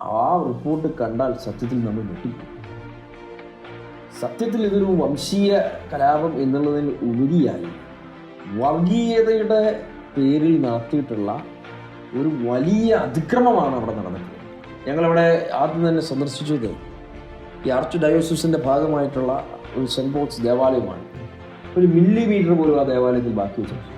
ആ റിപ്പോർട്ട് കണ്ടാൽ സത്യത്തിൽ നമ്മൾ ഞെട്ടിപ്പോകും സത്യത്തിൽ ഇതൊരു വംശീയ കലാപം എന്നുള്ളതിൽ ഉപരിയായി വർഗീയതയുടെ പേരിൽ നടത്തിയിട്ടുള്ള ഒരു വലിയ അതിക്രമമാണ് അവിടെ നടന്നിട്ടുള്ളത്. ഞങ്ങളവിടെ ആദ്യം തന്നെ സന്ദർശിച്ചത് ഈ ആർച്ച് ഡയോസിസിന്റെ ഭാഗമായിട്ടുള്ള ഒരു സെന്റ് പോൾസ് ദേവാലയമാണ്. ഒരു മില്ലിമീറ്റർ പോലും ആ ദേവാലയത്തിൽ ബാക്കി വെച്ചിട്ടില്ല.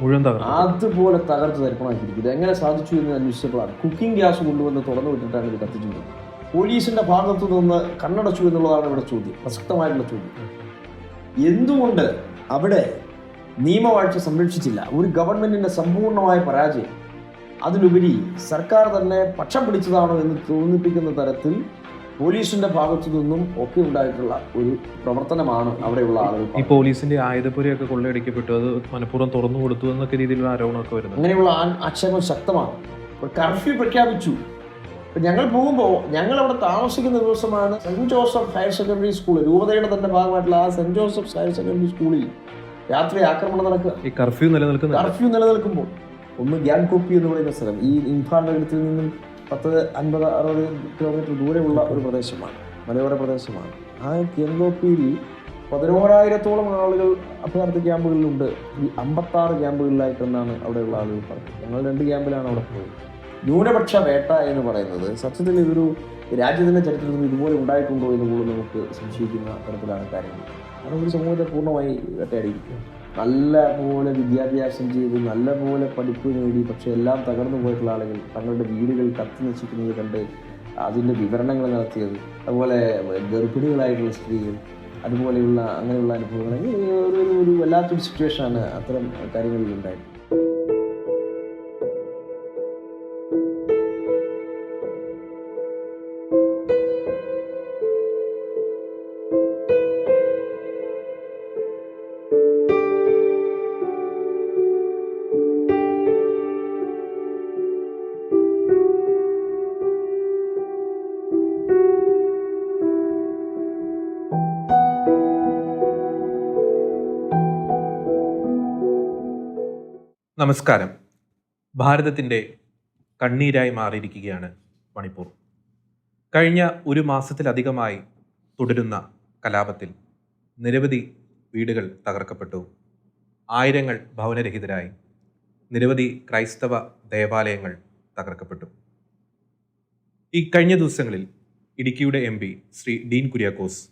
മുഴുവൻ തകർന്നു. അതുപോലെ തകർത്ത് തരിപ്പണമാക്കിയിരിക്കും ഇത് എങ്ങനെ സാധിച്ചു എന്ന് അന്വേഷിച്ചപ്പോഴാണ്. കുക്കിംഗ് ഗ്യാസ് കൊണ്ടുവന്ന് തുറന്നു വിട്ടിട്ടാണ് ഇത് കത്തിച്ചത്. പോലീസിന്റെ ഭാഗത്തു നിന്ന് കണ്ണടച്ചു എന്നുള്ളതാണ് ഇവിടെ ചോദ്യം. പ്രസക്തമായിട്ടുള്ള ചോദ്യം. എന്തുകൊണ്ട് അവിടെ നിയമവാഴ്ച സംരക്ഷിച്ചില്ല? ഒരു ഗവൺമെന്റിന്റെ സമ്പൂർണമായ പരാജയം. അതിലുപരി സർക്കാർ തന്നെ പക്ഷം പിടിച്ചതാണോ എന്ന് തോന്നിപ്പിക്കുന്ന തരത്തിൽ പോലീസിന്റെ ഭാഗത്തു നിന്നും ഒക്കെ ഉണ്ടായിട്ടുള്ള ഒരു പ്രവർത്തനമാണ് അവിടെയുള്ള ആളുകൾ ഈ പോലീസിന്റെ ആയുധപുരയൊക്കെ കൊള്ളയടിക്കപ്പെട്ടു. അത് മനഃപൂർവം തുറന്നു കൊടുത്തു എന്നൊക്കെ രീതിയിലുള്ള ആരോപണമൊക്കെ വരുന്നത് അങ്ങനെയുള്ള ആക്ഷേപം ശക്തമാണ്. കർഫ്യൂ പ്രഖ്യാപിച്ചു. ഞങ്ങൾ പോകുമ്പോൾ ഞങ്ങൾ അവിടെ താമസിക്കുന്ന ദിവസമാണ് saint Joseph higher secondary school. രൂപതയുടെ തന്നെ ഭാഗമായിട്ടുള്ള ആ സെന്റ് ജോസഫ് ഹയർ സെക്കൻഡറി സ്കൂളിൽ രാത്രി ആക്രമണം നടക്കുക. ഈ കർഫ്യൂ നിലനിൽക്കുന്നു കർഫ്യൂ നിലനിൽക്കുമ്പോൾ ഒന്ന് ഗ്യാൻ കോപ്പി എന്ന് പറയുന്ന സ്ഥലം. ഈ ഇംഫാൽ നഗരത്തിൽ നിന്നും പത്ത് അൻപത് അറുപത് കിലോമീറ്റർ ദൂരെയുള്ള ഒരു പ്രദേശമാണ്. മലയോര പ്രദേശമാണ്. ആ ഗ്യാൻകോപ്പിയിൽ പതിനോരായിരത്തോളം ആളുകൾ അഭയാർത്ഥി ക്യാമ്പുകളിലുണ്ട്. ഈ അമ്പത്താറ് ക്യാമ്പുകളിലായിട്ടെന്നാണ് അവിടെയുള്ള ആളുകൾ പറഞ്ഞത്. ഞങ്ങൾ രണ്ട് ക്യാമ്പിലാണ് അവിടെ പോയത്. ന്യൂനപക്ഷ വേട്ട എന്ന് പറയുന്നത് സത്യത്തിൽ ഇതൊരു രാജ്യത്തിന്റെ ചരിത്രത്തിൽ ഇതുപോലെ ഉണ്ടായിട്ടുണ്ടോ എന്ന് പോലും നമുക്ക് സംശയിക്കുന്ന തരത്തിലാണ് കാര്യങ്ങൾ. കാരണം ഒരു സമൂഹത്തെ പൂർണമായി വേട്ടയാടിയിരിക്കുക നല്ല പോലെ വിദ്യാഭ്യാസം ചെയ്ത് നല്ല പോലെ പഠിപ്പ് നേടി പക്ഷെ എല്ലാം തകർന്നു പോയിട്ടുള്ള ആളുകൾ തങ്ങളുടെ വീടുകൾ കത്തി നശിക്കുന്നത് കണ്ട് അതിന്റെ വിവരണങ്ങൾ നടത്തിയത്. അതുപോലെ ഗർഭിണികളായിട്ടുള്ള സ്ത്രീകൾ അതുപോലെയുള്ള അങ്ങനെയുള്ള അനുഭവങ്ങൾ ഒരു ഒരു- വല്ലാത്തൊരു സിറ്റുവേഷനാണ് അത്തരം കാര്യങ്ങളിൽ ഉണ്ടായത് നമസ്കാരം. ഭാരതത്തിന്റെ കണ്ണീരായി മാറിയിരിക്കുകയാണ് മണിപ്പൂർ. കഴിഞ്ഞ ഒരു മാസത്തിലധികമായി തുടരുന്ന കലാപത്തിൽ നിരവധി വീടുകൾ തകർക്കപ്പെട്ടു. ആയിരങ്ങൾ ഭവനരഹിതരായി. നിരവധി ക്രൈസ്തവ ദേവാലയങ്ങൾ തകർക്കപ്പെട്ടു. ഈ കഴിഞ്ഞ ദിവസങ്ങളിൽ ഇടുക്കിയുടെ എം പി ശ്രീ ഡീൻ കുര്യാക്കോസ്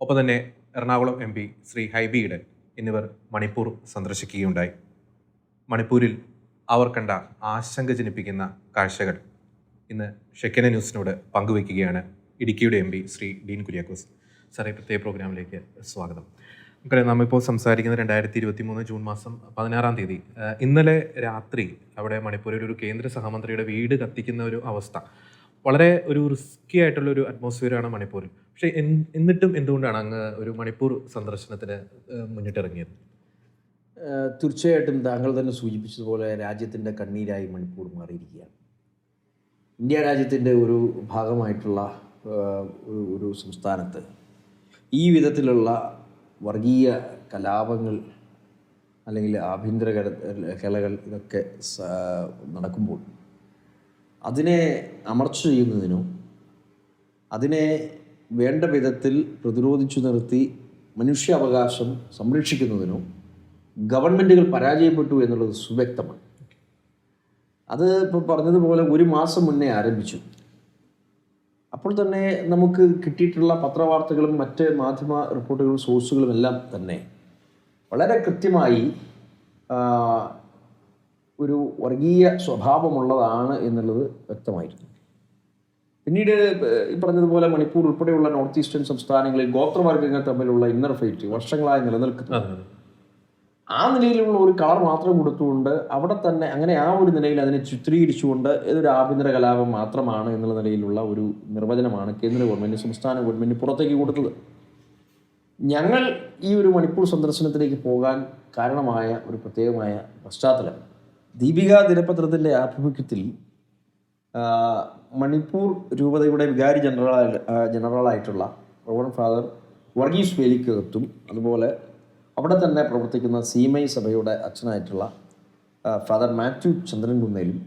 ഒപ്പം തന്നെ എറണാകുളം എം പി ശ്രീ ഹൈബി ഇടൻ എന്നിവർ മണിപ്പൂർ സന്ദർശിക്കുകയുണ്ടായി. മണിപ്പൂരിൽ അവർ കണ്ട ആശങ്ക ജനിപ്പിക്കുന്ന കാഴ്ചകൾ ഇന്ന് ഷെക്കന ന്യൂസിനോട് പങ്കുവയ്ക്കുകയാണ് ഇടുക്കിയുടെ എം പി ശ്രീ ഡീൻ കുര്യാക്കോസ്. സാറേ പ്രത്യേക പ്രോഗ്രാമിലേക്ക് സ്വാഗതം. നമുക്കറിയാം നമ്മളിപ്പോൾ സംസാരിക്കുന്നത് രണ്ടായിരത്തി ഇരുപത്തി മൂന്ന് ജൂൺ മാസം പതിനാറാം തീയതി. ഇന്നലെ രാത്രി അവിടെ മണിപ്പൂരിൽ ഒരു കേന്ദ്ര സഹമന്ത്രിയുടെ വീട് കത്തിക്കുന്ന ഒരു അവസ്ഥ വളരെ ഒരു റിസ്കി ആയിട്ടുള്ള ഒരു അറ്റ്മോസ്ഫിയറാണ് മണിപ്പൂരിൽ. പക്ഷേ എന്നിട്ടും എന്തുകൊണ്ടാണ് അങ്ങ് ഒരു മണിപ്പൂർ സന്ദർശനത്തിന് മുന്നിട്ടിറങ്ങിയത്? തീർച്ചയായിട്ടും താങ്കൾ തന്നെ സൂചിപ്പിച്ചതുപോലെ രാജ്യത്തിന്റെ കണ്ണീരായി മണിപ്പൂർ മാറിയിരിക്കുകയാണ്. ഇന്ത്യ രാജ്യത്തിന്റെ ഒരു ഭാഗമായിട്ടുള്ള ഒരു സംസ്ഥാനത്ത് ഈ വിധത്തിലുള്ള വർഗീയ കലാപങ്ങൾ അല്ലെങ്കിൽ ആഭ്യന്തര കല- കലകൾ ഇതൊക്കെ നടക്കുമ്പോൾ അതിനെ അമർച്ച ചെയ്യുന്നതിനോ അതിനെ വേണ്ട വിധത്തിൽ പ്രതിരോധിച്ചു നിർത്തി മനുഷ്യാവകാശം സംരക്ഷിക്കുന്നതിനോ ഗവൺമെന്റുകൾ പരാജയപ്പെട്ടു എന്നുള്ളത് സുവ്യക്തമാണ്. അത് ഇപ്പോൾ പറഞ്ഞതുപോലെ ഒരു മാസം മുന്നേ ആരംഭിച്ചു. അപ്പോൾ തന്നെ നമുക്ക് കിട്ടിയിട്ടുള്ള പത്രവാർത്തകളും മറ്റ് മാധ്യമ റിപ്പോർട്ടുകളും സോഴ്സുകളും എല്ലാം തന്നെ വളരെ കൃത്യമായി ഒരു വർഗീയ സ്വഭാവമുള്ളതാണ് എന്നുള്ളത് വ്യക്തമായിരുന്നു. പിന്നീട് ഈ പറഞ്ഞതുപോലെ മണിപ്പൂർ ഉൾപ്പെടെയുള്ള നോർത്ത് ഈസ്റ്റേൺ സംസ്ഥാനങ്ങളിൽ ഗോത്രവർഗങ്ങൾ തമ്മിലുള്ള ഇന്നർ ഫൈറ്റ് വർഷങ്ങളായി നിലനിൽക്കുന്നു. ആ നിലയിലുള്ള ഒരു കളർ മാത്രം കൊടുത്തുകൊണ്ട് അവിടെ തന്നെ അങ്ങനെ ആ ഒരു നിലയിൽ അതിനെ ചിത്രീകരിച്ചുകൊണ്ട് ഇതൊരു ആഭ്യന്തര കലാപം മാത്രമാണ് എന്നുള്ള നിലയിലുള്ള ഒരു നിർവചനമാണ് കേന്ദ്ര ഗവൺമെന്റ് സംസ്ഥാന ഗവൺമെന്റ് പുറത്തേക്ക് കൊടുത്തത്. ഞങ്ങൾ ഈ ഒരു മണിപ്പൂർ സന്ദർശനത്തിലേക്ക് പോകാൻ കാരണമായ ഒരു പ്രത്യേകമായ പശ്ചാത്തലം. ദീപിക ദിനപത്രത്തിന്റെ ആഭിമുഖ്യത്തിൽ മണിപ്പൂർ രൂപതയുടെ വികാരി ജനറൽ ജനറലായിട്ടുള്ള റോവൺ ഫാദർ വർഗീസ് വേലിക്കകത്തും അതുപോലെ അവിടെ തന്നെ പ്രവർത്തിക്കുന്ന സീമൈ സഭയുടെ അച്ഛനായിട്ടുള്ള ഫാദർ മാത്യു ചന്ദ്രൻകുന്നേലും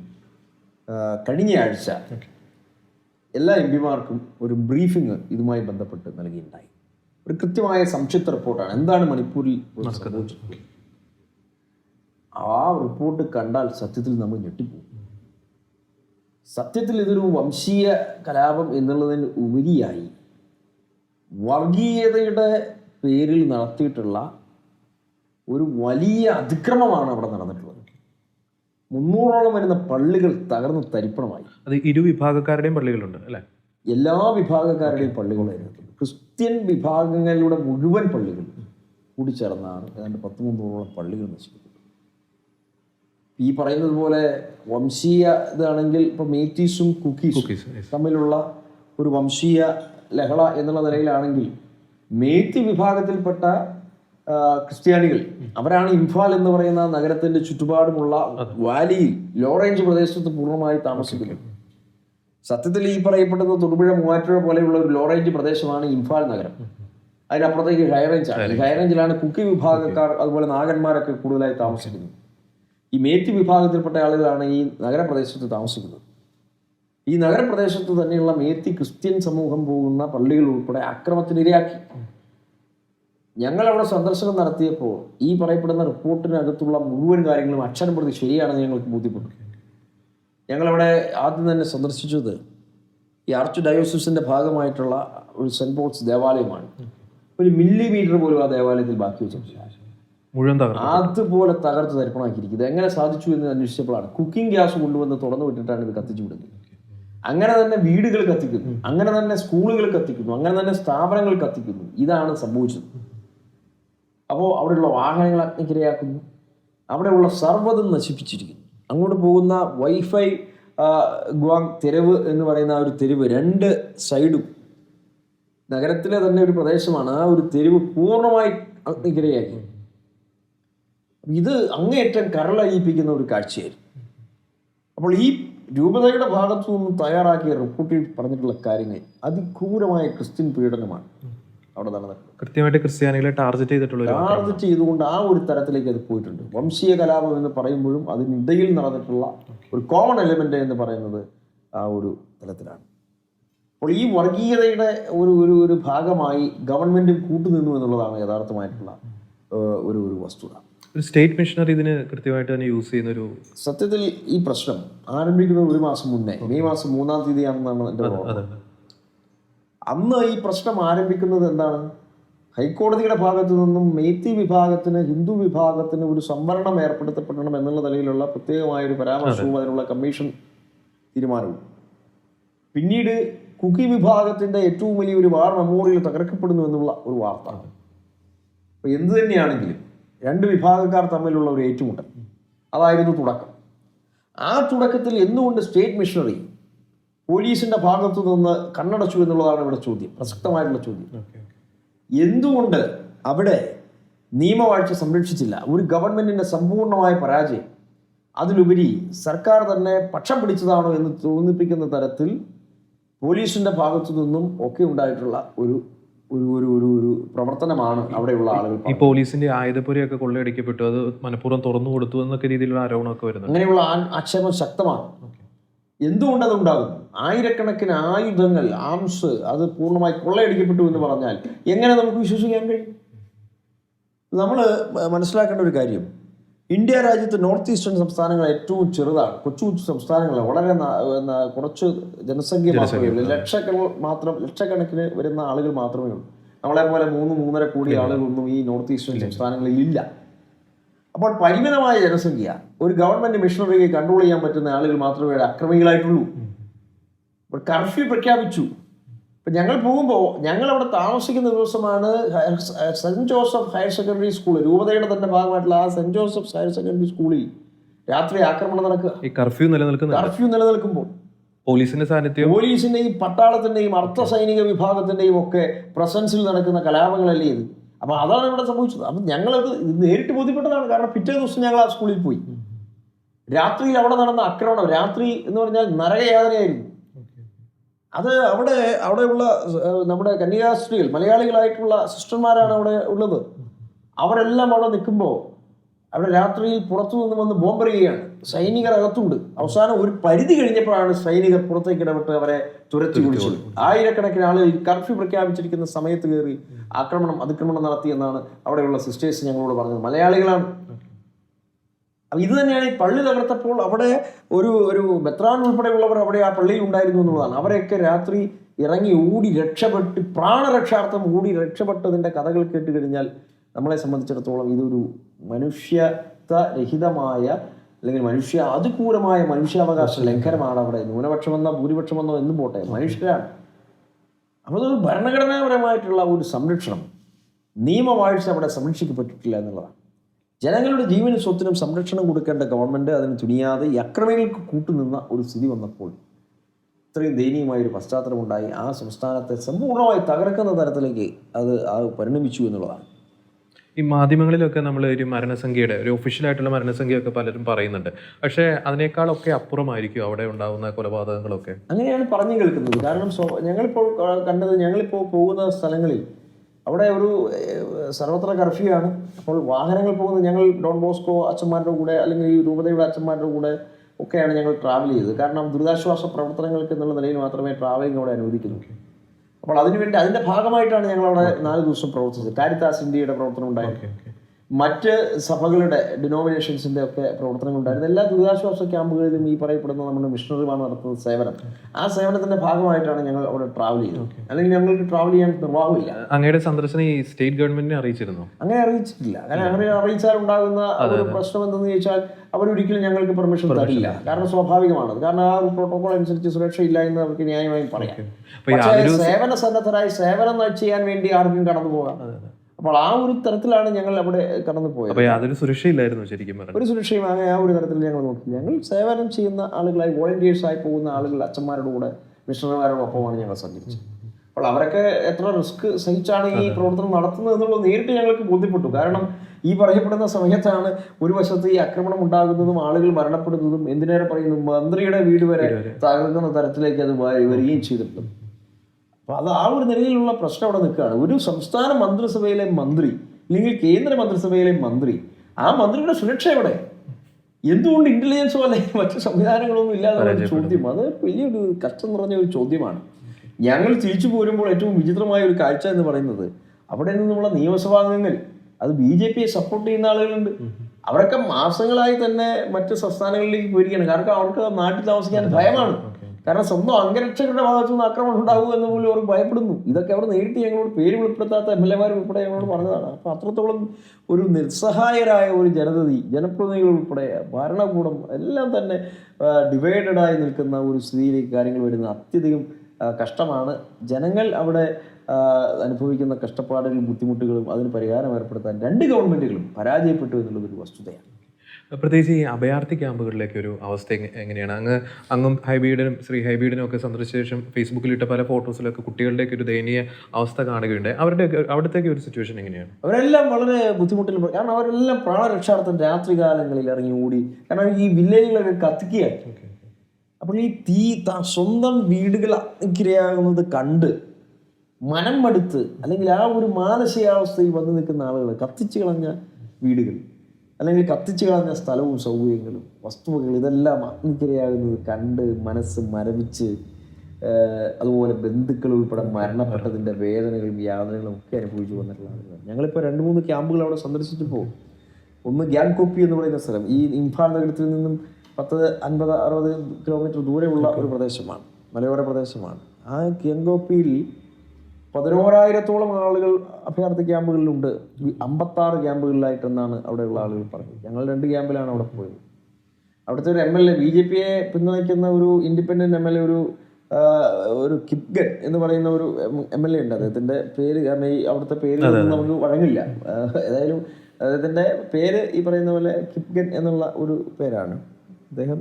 കഴിഞ്ഞയാഴ്ച എല്ലാ എം പിമാർക്കും ഒരു ബ്രീഫിംഗ് ഇതുമായി ബന്ധപ്പെട്ട് നൽകിയിട്ടുണ്ടായി ഒരു കൃത്യമായ സംക്ഷിപ്ത റിപ്പോർട്ടാണ്. എന്താണ് മണിപ്പൂരിൽ സംഭവിച്ചത്? ആ റിപ്പോർട്ട് കണ്ടാൽ സത്യത്തിൽ നമ്മൾ ഞെട്ടിപ്പോകും സത്യത്തിൽ ഇതൊരു വംശീയ കലാപം എന്നുള്ളതിന് ഉപരിയായി വർഗീയതയുടെ പേരിൽ നടത്തിയിട്ടുള്ള ഒരു വലിയ അതിക്രമമാണ് അവിടെ നടന്നിട്ടുള്ളത്. മുന്നൂറോളം വരുന്ന പള്ളികൾ തകർന്ന് തരിപ്പണമായി. അത് ഇരു വിഭാഗക്കാരുടെയും പള്ളികളുണ്ട് അല്ലേ? എല്ലാ വിഭാഗക്കാരുടെയും പള്ളികളായിരുന്നു ക്രിസ്ത്യൻ വിഭാഗങ്ങളുടെ മുഴുവൻ പള്ളികൾ കൂടിച്ചേർന്നാണ് ഏതാണ്ട് പത്ത് മുന്നൂറോളം പള്ളികൾ നശിപ്പിക്കുന്നത്. ഈ പറയുന്നത് പോലെ വംശീയ ഇതാണെങ്കിൽ ഇപ്പൊ മേറ്റീസും കുക്കീസും തമ്മിലുള്ള ഒരു വംശീയ ലഹള എന്നുള്ള നിലയിലാണെങ്കിൽ മേത്തി വിഭാഗത്തിൽപ്പെട്ട ക്രിസ്ത്യാനികൾ. അവരാണ് ഇംഫാൽ എന്ന് പറയുന്ന നഗരത്തിന്റെ ചുറ്റുപാടുമുള്ള വാലിയിൽ ലോറേഞ്ച് പ്രദേശത്ത് പൂർണമായി താമസിക്കുന്നത്. സത്യത്തിൽ ഈ പറയപ്പെടുന്ന തൊടുപുഴ മൂവാറ്റുപുഴ പോലെയുള്ള ഒരു ലോറേഞ്ച് പ്രദേശമാണ് ഇംഫാൽ നഗരം. അതിനപ്പുറത്തേക്ക് ഹൈറേഞ്ച് ആണ്. ഹൈറേഞ്ചിലാണ് കുക്കി വിഭാഗക്കാർ അതുപോലെ നാഗന്മാരൊക്കെ കൂടുതലായി താമസിക്കുന്നത്. ഈ മേത്തി വിഭാഗത്തിൽപ്പെട്ട ആളുകളാണ് ഈ നഗരപ്രദേശത്ത് താമസിക്കുന്നത്. ഈ നഗരപ്രദേശത്ത് തന്നെയുള്ള മേത്തി ക്രിസ്ത്യൻ സമൂഹം പോകുന്ന പള്ളികൾ ഉൾപ്പെടെ അക്രമത്തിനിരയാക്കി. ഞങ്ങൾ അവിടെ സന്ദർശനം നടത്തിയപ്പോൾ ഈ പറയപ്പെടുന്ന റിപ്പോർട്ടിനകത്തുള്ള മുഴുവൻ കാര്യങ്ങളും അക്ഷരം പ്രതി ശരിയാണെന്ന് ഞങ്ങൾക്ക് ബോധ്യപ്പെട്ടു ഞങ്ങളവിടെ ആദ്യം തന്നെ സന്ദർശിച്ചത് ഈ ആർച്ച് ഡയോസിസിന്റെ ഭാഗമായിട്ടുള്ള ഒരു സെന്റ് പോൾസ് ദേവാലയമാണ്. ഒരു മില്ലിമീറ്റർ പോലും ആ ദേവാലയത്തിൽ ബാക്കി വെച്ചിട്ടില്ല. മുഴുവൻ അതുപോലെ തകർത്ത് തരിപ്പണമാക്കിയിരിക്കുന്നത്. എങ്ങനെ സാധിച്ചു എന്ന് അന്വേഷിച്ചപ്പോഴാണ്. കുക്കിംഗ് ഗ്യാസ് കൊണ്ടുവന്ന് തുറന്നു വിട്ടിട്ടാണ് ഇത് കത്തിച്ചു വിടുന്നത് അങ്ങനെ തന്നെ വീടുകൾ കത്തിക്കുന്നു. അങ്ങനെ തന്നെ സ്കൂളുകൾ കത്തിക്കുന്നു. അങ്ങനെ തന്നെ സ്ഥാപനങ്ങൾ കത്തിക്കുന്നു. ഇതാണ് സംഭവിച്ചത്. അപ്പോൾ അവിടെയുള്ള വാഹനങ്ങൾ അഗ്നിക്കിരയാക്കുന്നു അവിടെയുള്ള സർവതും നശിപ്പിച്ചിരിക്കുന്നു. അങ്ങോട്ട് പോകുന്ന വൈഫൈ ഗ്വാങ് തെരുവ് എന്ന് പറയുന്ന ആ ഒരു തെരുവ് രണ്ട് സൈഡും നഗരത്തിലെ തന്നെ ഒരു പ്രദേശമാണ്. ആ ഒരു തെരുവ് പൂർണമായി അഗ്നിക്കിരയാക്കി ഇത് അങ്ങേയറ്റം കരളയിപ്പിക്കുന്ന ഒരു കാഴ്ചയായിരുന്നു. അപ്പോൾ ഈ രൂപതയുടെ ഭാഗത്തു നിന്നും തയ്യാറാക്കിയ റിപ്പോർട്ടിൽ പറഞ്ഞിട്ടുള്ള കാര്യങ്ങൾ അതിക്രൂരമായ ക്രിസ്ത്യൻ പീഡനമാണ്. അവിടെ നടന്നത് കൃത്യമായിട്ട് ക്രിസ്ത്യാനികളെ ടാർഗറ്റ് ചെയ്തിട്ടുള്ള ഒരു ടാർഗറ്റ് ചെയ്തുകൊണ്ട് ആ ഒരു തരത്തിലേക്ക് അത് പോയിട്ടുണ്ട്. വംശീയ കലാപം എന്ന് പറയുമ്പോഴും അതിനിടയിൽ നടന്നിട്ടുള്ള ഒരു കോമൺ എലിമെന്റ് എന്ന് പറയുന്നത് ആ ഒരു തലത്തിലാണ്. അപ്പോൾ ഈ വർഗീയതയുടെ ഒരു ഒരു ഒരു ഭാഗമായി ഗവൺമെന്റും കൂട്ടുനിന്നു എന്നുള്ളതാണ് യഥാർത്ഥമായിട്ടുള്ള ഒരു ഒരു വസ്തുത. ഒരു സ്റ്റേറ്റ് മിഷനറി ഇതിന് കൃത്യമായിട്ട് തന്നെ യൂസ് ചെയ്യുന്ന ഒരു സത്യത്തിൽ ഈ പ്രശ്നം ആരംഭിക്കുന്നത് ഒരു മാസം മുന്നേ. മെയ് മാസം മൂന്നാം തീയതിയാണെന്നാണ് എന്റെ അന്ന് ഈ പ്രശ്നം ആരംഭിക്കുന്നത് എന്താണ്? ഹൈക്കോടതിയുടെ ഭാഗത്തു നിന്നും മേത്തി വിഭാഗത്തിന് ഹിന്ദു വിഭാഗത്തിന് ഒരു സംവരണം ഏർപ്പെടുത്തപ്പെടണം എന്നുള്ള നിലയിലുള്ള പ്രത്യേകമായ ഒരു പരാമർശവും അതിനുള്ള കമ്മീഷൻ തീരുമാനവും. പിന്നീട് കുക്കി വിഭാഗത്തിന്റെ ഏറ്റവും വലിയ ഒരു വാർ മെമ്മോറിയൽ തകർക്കപ്പെടുന്നു എന്നുള്ള ഒരു വാർത്ത. അപ്പോൾ എന്ത് തന്നെയാണെങ്കിലും രണ്ട് വിഭാഗക്കാർ തമ്മിലുള്ള ഒരു ഏറ്റുമുട്ടൽ. അതായിരുന്നു തുടക്കം. ആ തുടക്കത്തിൽ എന്തുകൊണ്ട് സ്റ്റേറ്റ് മിഷണറി പോലീസിന്റെ ഭാഗത്തു നിന്ന് കണ്ണടച്ചു എന്നുള്ളതാണ് ഇവിടെ ചോദ്യം പ്രസക്തമായിട്ടുള്ള ചോദ്യം. എന്തുകൊണ്ട് അവിടെ നിയമവാഴ്ച സംരക്ഷിച്ചില്ല? ഒരു ഗവൺമെന്റിന്റെ സമ്പൂർണമായ പരാജയം. അതിലുപരി സർക്കാർ തന്നെ പക്ഷം പിടിച്ചതാണോ എന്ന് തോന്നിപ്പിക്കുന്ന തരത്തിൽ പോലീസിന്റെ ഭാഗത്തു നിന്നും ഒക്കെ ഉണ്ടായിട്ടുള്ള ഒരു ഒരു ഒരു ഒരു ഒരു പ്രവർത്തനമാണ് അവിടെയുള്ള ആളുകൾ ഈ പോലീസിന്റെ ആയുധപുരയൊക്കെ കൊള്ളയടിക്കപ്പെട്ടു. അത് മനഃപൂർവം തുറന്നു കൊടുത്തു എന്നൊക്കെ രീതിയിലുള്ള ആരോപണമൊക്കെ വരുന്നുണ്ട്. അങ്ങനെയുള്ള ആക്ഷേപം ശക്തമാണ്. എന്തുകൊണ്ട് ഉണ്ടാകും ആയിരക്കണക്കിന് ആയുധങ്ങൾ ആംസ് അത് പൂർണമായി കൊള്ളയടിക്കപ്പെട്ടു എന്ന് പറഞ്ഞാൽ എങ്ങനെ നമുക്ക് വിശ്വസിക്കാൻ കഴിയും? നമ്മൾ മനസ്സിലാക്കേണ്ട ഒരു കാര്യം. ഇന്ത്യ രാജ്യത്ത് നോർത്ത് ഈസ്റ്റേൺ സംസ്ഥാനങ്ങൾ ഏറ്റവും ചെറുതാണ്. കൊച്ചു കൊച്ചു സംസ്ഥാനങ്ങൾ വളരെ കുറച്ച് ജനസംഖ്യ മാത്രമേ ഉള്ളൂ. ലക്ഷക്കണ മാത്രം ലക്ഷക്കണക്കിന് വരുന്ന ആളുകൾ മാത്രമേ ഉള്ളൂ. നമ്മളെ പോലെ മൂന്ന് മൂന്നര കോടി ആളുകളൊന്നും ഈ നോർത്ത് ഈസ്റ്റേൺ സംസ്ഥാനങ്ങളിൽ ഇല്ല. അപ്പോൾ പരിമിതമായ ജനസംഖ്യ ഒരു ഗവൺമെന്റ് മിഷണറിയെ കൺട്രോൾ ചെയ്യാൻ പറ്റുന്ന ആളുകൾ മാത്രമേ അക്രമികളായിട്ടുള്ളൂ. അപ്പോൾ കർഫ്യൂ പ്രഖ്യാപിച്ചു. അപ്പം ഞങ്ങൾ പോകുമ്പോൾ ഞങ്ങൾ അവിടെ താമസിക്കുന്ന ദിവസമാണ് saint Joseph higher secondary school. രൂപതയുടെ തന്നെ ഭാഗമായിട്ടുള്ള ആ സെന്റ് ജോസഫ് ഹയർ സെക്കൻഡറി സ്കൂളിൽ രാത്രി ആക്രമണം നടക്കുക. ഈ കർഫ്യൂ നിലനിൽക്കുന്ന കർഫ്യൂ നിലനിൽക്കുമ്പോൾ. പോലീസിന്റെ സാന്നിധ്യം? പോലീസിന്റെയും പട്ടാളത്തിന്റെയും അർദ്ധ സൈനിക വിഭാഗത്തിന്റെയും ഒക്കെ പ്രസൻസിൽ നടക്കുന്ന കലാപങ്ങളല്ലേ ഇത്? അപ്പൊ അതാണ് ഇവിടെ സംഭവിച്ചത്. അപ്പൊ ഞങ്ങളത് നേരിട്ട് ബോധ്യപ്പെട്ടതാണ്. കാരണം പിറ്റേ ദിവസം ഞങ്ങൾ ആ സ്കൂളിൽ പോയി. രാത്രിയിൽ അവിടെ നടന്ന ആക്രമണം രാത്രി എന്ന് പറഞ്ഞാൽ നരകയാതനയായിരുന്നു അത് അവിടെ അവിടെയുള്ള നമ്മുടെ കന്യാസ്ത്രീകൾ മലയാളികളായിട്ടുള്ള സിസ്റ്റർമാരാണ് അവിടെ ഉള്ളത്. അവരെല്ലാം അവിടെ നിൽക്കുമ്പോൾ അവിടെ രാത്രിയിൽ പുറത്തു നിന്ന് വന്ന് ബോംബെറിയുകയാണ് സൈനികർ അകത്തുണ്ട്. അവസാനം ഒരു പരിധി കഴിഞ്ഞപ്പോഴാണ് സൈനികർ പുറത്തേക്ക് ഇടപെട്ട് അവരെ തുരത്തി വിളിച്ചത്. ആയിരക്കണക്കിന് ആളുകൾ കർഫ്യൂ പ്രഖ്യാപിച്ചിരിക്കുന്ന സമയത്ത് കയറി ആക്രമണം അതിക്രമണം നടത്തിയെന്നാണ് അവിടെയുള്ള സിസ്റ്റേഴ്സ് ഞങ്ങളോട് പറഞ്ഞത്. മലയാളികളാണ്. ഇത് തന്നെയാണ് ഈ പള്ളി തകർത്തപ്പോൾ അവിടെ ഒരു ഒരു ബെത്രാൻ ഉൾപ്പെടെയുള്ളവർ അവിടെ ആ പള്ളിയിൽ ഉണ്ടായിരുന്നു എന്നുള്ളതാണ്. അവരെയൊക്കെ രാത്രി ഇറങ്ങി ഓടി രക്ഷപ്പെട്ട് പ്രാണരക്ഷാർത്ഥം ഓടി രക്ഷപ്പെട്ടതിന്റെ കഥകൾ കേട്ട് കഴിഞ്ഞാൽ നമ്മളെ സംബന്ധിച്ചിടത്തോളം ഇതൊരു മനുഷ്യത്വരഹിതമായ അല്ലെങ്കിൽ മനുഷ്യ അതിക്രൂരമായ മനുഷ്യാവകാശ ലംഘനമാണ് അവിടെ ന്യൂനപക്ഷമെന്നോ ഭൂരിപക്ഷമെന്നോ എന്നും പോട്ടെ മനുഷ്യരാണ്. അപ്പോൾ അതൊരു ഭരണഘടനാപരമായിട്ടുള്ള ഒരു സംരക്ഷണം. നിയമവാഴ്ച അവിടെ സംരക്ഷിക്കപ്പെട്ടിട്ടില്ല എന്നുള്ളതാണ്. ജനങ്ങളുടെ ജീവനും സ്വത്തിനും സംരക്ഷണം കൊടുക്കേണ്ട ഗവൺമെന്റ് അതിന് തുനിയാതെ ഈ അക്രമികൾക്ക് കൂട്ടുനിന്ന ഒരു സ്ഥിതി വന്നപ്പോൾ ഇത്രയും ദയനീയമായ ഒരു പശ്ചാത്തലം ഉണ്ടായി ആ സംസ്ഥാനത്തെ സമ്പൂർണമായി തകർക്കുന്ന തരത്തിലേക്ക് അത് പരിണമിച്ചു എന്നുള്ളതാണ്. ഈ മാധ്യമങ്ങളിലൊക്കെ നമ്മൾ ഒരു മരണസംഖ്യയുടെ ഒരു ഒഫീഷ്യലായിട്ടുള്ള മരണസംഖ്യയൊക്കെ പലരും പറയുന്നുണ്ട്. പക്ഷേ അതിനേക്കാളൊക്കെ അപ്പുറമായിരിക്കും അവിടെ ഉണ്ടാകുന്ന കൊലപാതകങ്ങളൊക്കെ. അങ്ങനെയാണ് പറഞ്ഞു കേൾക്കുന്നത്. കാരണം ഞങ്ങളിപ്പോൾ കണ്ടത് ഞങ്ങളിപ്പോൾ പോകുന്ന സ്ഥലങ്ങളിൽ അവിടെ ഒരു സർവത്ര കർഫ്യൂ ആണ് അപ്പോൾ വാഹനങ്ങൾ പോകുന്നത് ഞങ്ങൾ ഡോൺ ബോസ്കോ അച്ഛന്മാരുടെ കൂടെ അല്ലെങ്കിൽ ഈ രൂപതയുടെ അച്ഛന്മാരുടെ കൂടെ ഒക്കെയാണ് ഞങ്ങൾ ട്രാവൽ ചെയ്തത്. കാരണം ദുരിതാശ്വാസ പ്രവർത്തനങ്ങൾക്ക് എന്നുള്ള നിലയിൽ മാത്രമേ ട്രാവലിംഗ് അവിടെ അനുവദിക്കുന്നുള്ളൂ. അപ്പോൾ അതിനുവേണ്ടി അതിന്റെ ഭാഗമായിട്ടാണ് ഞങ്ങൾ അവിടെ നാല് ദിവസം പ്രവർത്തിച്ചത്. കാരിത്താസ് ഇന്ത്യയുടെ പ്രവർത്തനം ഉണ്ടായിരുന്നു മറ്റ് സഭകളുടെ ഡിനോമിനേഷൻസിന്റെ ഒക്കെ പ്രവർത്തനങ്ങൾ ഉണ്ടായിരുന്നു എല്ലാ ദുരിതാശ്വാസ ക്യാമ്പുകളിലും ഈ പറയപ്പെടുന്ന നമ്മുടെ മിഷണറിമാർ നടത്തുന്ന സേവനം. ആ സേവനത്തിന്റെ ഭാഗമായിട്ടാണ് ഞങ്ങൾ അവിടെ ട്രാവൽ ചെയ്തത്. അല്ലെങ്കിൽ ഞങ്ങൾക്ക് ട്രാവൽ ചെയ്യാൻ നിർവാഹമില്ല. അങ്ങയുടെ സന്ദർശനം ഈ സ്റ്റേറ്റ് ഗവൺമെന്റിനെ അറിയിച്ചിരുന്നു? അങ്ങനെ അറിയിച്ചിട്ടില്ല. അങ്ങനെ അങ്ങനെ അറിയിച്ചാൽ ഉണ്ടാകുന്ന ഒരു പ്രശ്നം എന്തെന്ന് ചോദിച്ചാൽ അവരൊരിക്കലും ഞങ്ങൾക്ക് പെർമിഷൻ തരില്ല. കാരണം സ്വാഭാവികമാണ്. കാരണം ആ ഒരു പ്രോട്ടോകോൾ അനുസരിച്ച് സുരക്ഷയില്ല എന്ന് അവർക്ക് ന്യായമായും പറയാം. സേവന സന്നദ്ധരായി സേവനം ചെയ്യാൻ വേണ്ടി ആർക്കും കടന്നു പോകാം അപ്പോൾ ആ ഒരു തരത്തിലാണ് ഞങ്ങൾ അവിടെ കടന്നു പോയത്. യാതൊരു സുരക്ഷയില്ലായിരുന്നു ശരിക്കും ഒരു സുരക്ഷയും അങ്ങനെ ആ ഒരു തരത്തിൽ ഞങ്ങൾ നോക്കി. ഞങ്ങൾ സേവനം ചെയ്യുന്ന ആളുകളായി വോളണ്ടിയേഴ്സായി പോകുന്ന ആളുകൾ അച്ഛന്മാരുടെ കൂടെ മിഷണറിമാരോടൊപ്പമാണ് ഞങ്ങൾ സഞ്ചരിച്ചത്. അപ്പോൾ അവരൊക്കെ എത്ര റിസ്ക് സഹിച്ചാണ് ഈ പ്രവർത്തനം നടത്തുന്നത് എന്നുള്ളത് നേരിട്ട് ഞങ്ങൾക്ക് ബോധ്യപ്പെട്ടു. കാരണം ഈ പറയപ്പെടുന്ന സമയത്താണ് ഒരു വശത്ത് ഈ ആക്രമണം ഉണ്ടാകുന്നതും ആളുകൾ മരണപ്പെടുന്നതും എന്തിനേറെ പറയുന്നു മന്ത്രിയുടെ വീട് വരെ തകർക്കുന്ന തരത്തിലേക്ക് അത് വരികയും ചെയ്തിട്ടുണ്ട്. അപ്പൊ അത് ആ ഒരു നിലയിലുള്ള പ്രശ്നം അവിടെ നിൽക്കുകയാണ്. ഒരു സംസ്ഥാന മന്ത്രിസഭയിലെ മന്ത്രി അല്ലെങ്കിൽ കേന്ദ്ര മന്ത്രിസഭയിലെ മന്ത്രി ആ മന്ത്രിയുടെ സുരക്ഷ എവിടെ? എന്തുകൊണ്ട് ഇന്റലിജൻസോ അല്ലെങ്കിൽ മറ്റു സംവിധാനങ്ങളൊന്നും ഇല്ലാതെ ചോദ്യം. അത് വലിയൊരു കഷ്ടം നിറഞ്ഞ ഒരു ചോദ്യമാണ്. ഞങ്ങൾ തിരിച്ചു പോരുമ്പോൾ ഏറ്റവും വിചിത്രമായ ഒരു കാഴ്ച എന്ന് പറയുന്നത് അവിടെ നിന്നുള്ള നിയമസഭാംഗങ്ങൾ അത് ബി ജെ പിയെ സപ്പോർട്ട് ചെയ്യുന്ന ആളുകളുണ്ട്. അവരൊക്കെ മാസങ്ങളായി തന്നെ മറ്റു സംസ്ഥാനങ്ങളിലേക്ക് പോയിരിക്കുകയാണ്. കാരണം അവർക്ക് നാട്ടിൽ താമസിക്കാൻ ഭയമാണ്. കാരണം സ്വന്തം അംഗരക്ഷകരുടെ ഭാഗത്തു നിന്ന് ആക്രമണം ഉണ്ടാകും എന്ന് പോലും അവർ ഭയപ്പെടുന്നു. ഇതൊക്കെ അവർ നേരിട്ട് ഞങ്ങളോട് പേര് വെളിപ്പെടുത്താത്ത എം എൽ എമാർ ഉൾപ്പെടെ ഞങ്ങളോട് പറഞ്ഞതാണ്. അപ്പൊ അത്രത്തോളം ഒരു നിസ്സഹായരായ ഒരു ജനതതി ജനപ്രതിനിധികൾ ഉൾപ്പെടെ ഭരണകൂടം എല്ലാം തന്നെ ഡിവൈഡഡ് ആയി നിൽക്കുന്ന ഒരു സ്ഥിതിയിലേക്ക് കാര്യങ്ങൾ വരുന്നത് അത്യധികം കഷ്ടമാണ്. ജനങ്ങൾ അവിടെ അനുഭവിക്കുന്ന കഷ്ടപ്പാടുകളും ബുദ്ധിമുട്ടുകളും അതിന് പരിഹാരം ഏർപ്പെടുത്താൻ രണ്ട് ഗവൺമെന്റുകളും പരാജയപ്പെട്ടു എന്നുള്ളതൊരു വസ്തുതയാണ്. പ്രത്യേകിച്ച് ഈ അഭയാർത്ഥി ക്യാമ്പുകളിലേക്ക് ഒരു അവസ്ഥ എങ്ങനെയാണ്? അങ്ങ് അങ്ങും ഹൈബീഡിനും ശ്രീ ഹൈബീഡിനും ഒക്കെ സന്ദർശിച്ച ശേഷം ഫേസ്ബുക്കിൽ ഇട്ട പല ഫോട്ടോസിലൊക്കെ കുട്ടികളുടെയൊക്കെ ഒരു ദയനീയ അവസ്ഥ കാണുകയുണ്ടായി. അവരുടെ അവിടത്തേക്ക് ഒരു സിറ്റുവേഷൻ എങ്ങനെയാണ്? അവരെല്ലാം വളരെ ബുദ്ധിമുട്ടിൽ. കാരണം അവരെല്ലാം പ്രാണരക്ഷാർത്ഥം രാത്രി കാലങ്ങളിൽ ഇറങ്ങി ഓടി. കാരണം ഈ വില്ലേജുകളൊക്കെ കത്തിക്കുകയാണ് അപ്പോൾ ഈ തീ ത- സ്വന്തം വീടുകൾ അഗ്നിക്കിരയാകുന്നത് കണ്ട് മനം മടുത്ത് അല്ലെങ്കിൽ ആ ഒരു മാനസികാവസ്ഥയിൽ വന്നു നിൽക്കുന്ന ആളുകൾ കത്തിച്ചു കളഞ്ഞ വീടുകൾ. അല്ലെങ്കിൽ കത്തിച്ചു കളഞ്ഞ സ്ഥലവും സൗകര്യങ്ങളും വസ്തുവകൾ ഇതെല്ലാം അഗ്നിക്കിരയാകുന്നത് കണ്ട് മനസ്സ് മരവിച്ച് അതുപോലെ ബന്ധുക്കൾ ഉൾപ്പെടെ മരണപ്പെട്ടതിന്റെ വേദനകളും യാതനകളും ഒക്കെ അനുഭവിച്ചു വന്നിട്ടുള്ള ആളുകൾ ഞങ്ങളിപ്പോൾ രണ്ട് മൂന്ന് ക്യാമ്പുകൾ അവിടെ സന്ദർശിച്ചപ്പോൾ ഒന്ന് ഗ്യാൻകോപ്പി എന്ന് പറയുന്ന സ്ഥലം ഈ ഇംഫാൽ നഗരത്തിൽ നിന്നും പത്ത് അൻപത് അറുപത് കിലോമീറ്റർ ദൂരെയുള്ള ഒരു പ്രദേശമാണ് മലയോര പ്രദേശമാണ്. ആ ഗ്യാൻകോപ്പിയിൽ പതിനോരായിരത്തോളം ആളുകൾ അഭയാർത്ഥി ക്യാമ്പുകളിലുണ്ട്. അമ്പത്താറ് ക്യാമ്പുകളിലായിട്ടെന്നാണ് അവിടെയുള്ള ആളുകൾ പറഞ്ഞത് ഞങ്ങൾ രണ്ട് ക്യാമ്പിലാണ് അവിടെ പോയത്. അവിടുത്തെ ഒരു M L A B J പിയെ പിന്തുണയ്ക്കുന്ന ഒരു ഇൻഡിപെൻഡന്റ് എം എൽ എ ഒരു ഒരു കിപ്ഗൻ എന്ന് പറയുന്ന ഒരു എം എൽ എ ഉണ്ട്. അദ്ദേഹത്തിന്റെ പേര് കാരണം ഈ അവിടുത്തെ പേര് നമുക്ക് വഴങ്ങില്ല. ഏതായാലും അദ്ദേഹത്തിന്റെ പേര് ഈ പറയുന്ന പോലെ കിപ്ഗൻ എന്നുള്ള ഒരു പേരാണ്. അദ്ദേഹം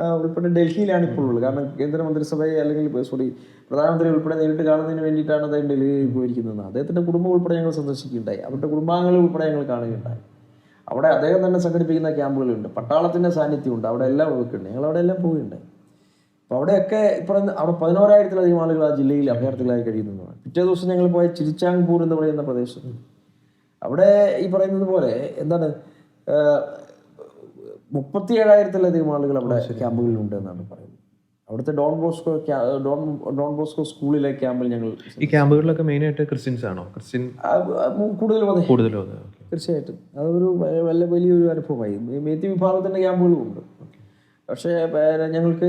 ഉൾപ്പെടെ ഡൽഹിയിലാണ് ഇപ്പോൾ ഉള്ളത്. കാരണം കേന്ദ്രമന്ത്രിസഭയെ അല്ലെങ്കിൽ സോറി പ്രധാനമന്ത്രി ഉൾപ്പെടെ നേരിട്ട് കാണുന്നതിന് വേണ്ടിയിട്ടാണ് അദ്ദേഹം ഡൽഹിയിൽ പോയിരിക്കുന്നത്. അദ്ദേഹത്തിന്റെ കുടുംബം ഉൾപ്പെടെ ഞങ്ങൾ സന്ദർശിക്കുകയുണ്ടായി. അവരുടെ കുടുംബാംഗങ്ങൾ ഉൾപ്പെടെ ഞങ്ങൾ കാണുകയുണ്ടായി. അവിടെ അദ്ദേഹം തന്നെ സംഘടിപ്പിക്കുന്ന ക്യാമ്പുകളുണ്ട്. പട്ടാളത്തിന്റെ സാന്നിധ്യമുണ്ട്. അവിടെ എല്ലാം ഒതുക്കുന്നുണ്ട് ഞങ്ങൾ അവിടെ എല്ലാം പോവുകയുണ്ടായി. അപ്പോൾ അവിടെയൊക്കെ ഇപ്പം അവിടെ പതിനോരായിരത്തിലധികം ആളുകൾ ആ ജില്ലയിൽ അഭയാർത്ഥികളായി കഴിയുന്നതാണ്. പിറ്റേ ദിവസം ഞങ്ങൾ പോയ ചിരിച്ചാങ്പൂർ എന്ന് പറയുന്ന പ്രദേശം അവിടെ ഈ പറയുന്നത് പോലെ എന്താണ് മുപ്പത്തി ഏഴായിരത്തിലധികം ആളുകൾ അവിടെ ക്യാമ്പുകളിലുണ്ട് എന്നാണ് പറയുന്നത്. അവിടുത്തെ Don Bosco Don Don Bosco സ്കൂളിലെ ക്യാമ്പിൽ ഞങ്ങൾ ഈ ക്യാമ്പുകളിലൊക്കെ മെയിനായിട്ട് ക്രിസ്ത്യൻസ് ആണോ ക്രിസ്ത്യൻ കൂടുതലും അതെ കൂടുതലും അത് ഓക്കെ. തീർച്ചയായിട്ടും. അതൊരു വല്ല വലിയൊരു അനുഭവമായി. മേത്തി വിഭാഗത്തിന്റെ ക്യാമ്പുകളും ഉണ്ട്. പക്ഷേ ഞങ്ങൾക്ക്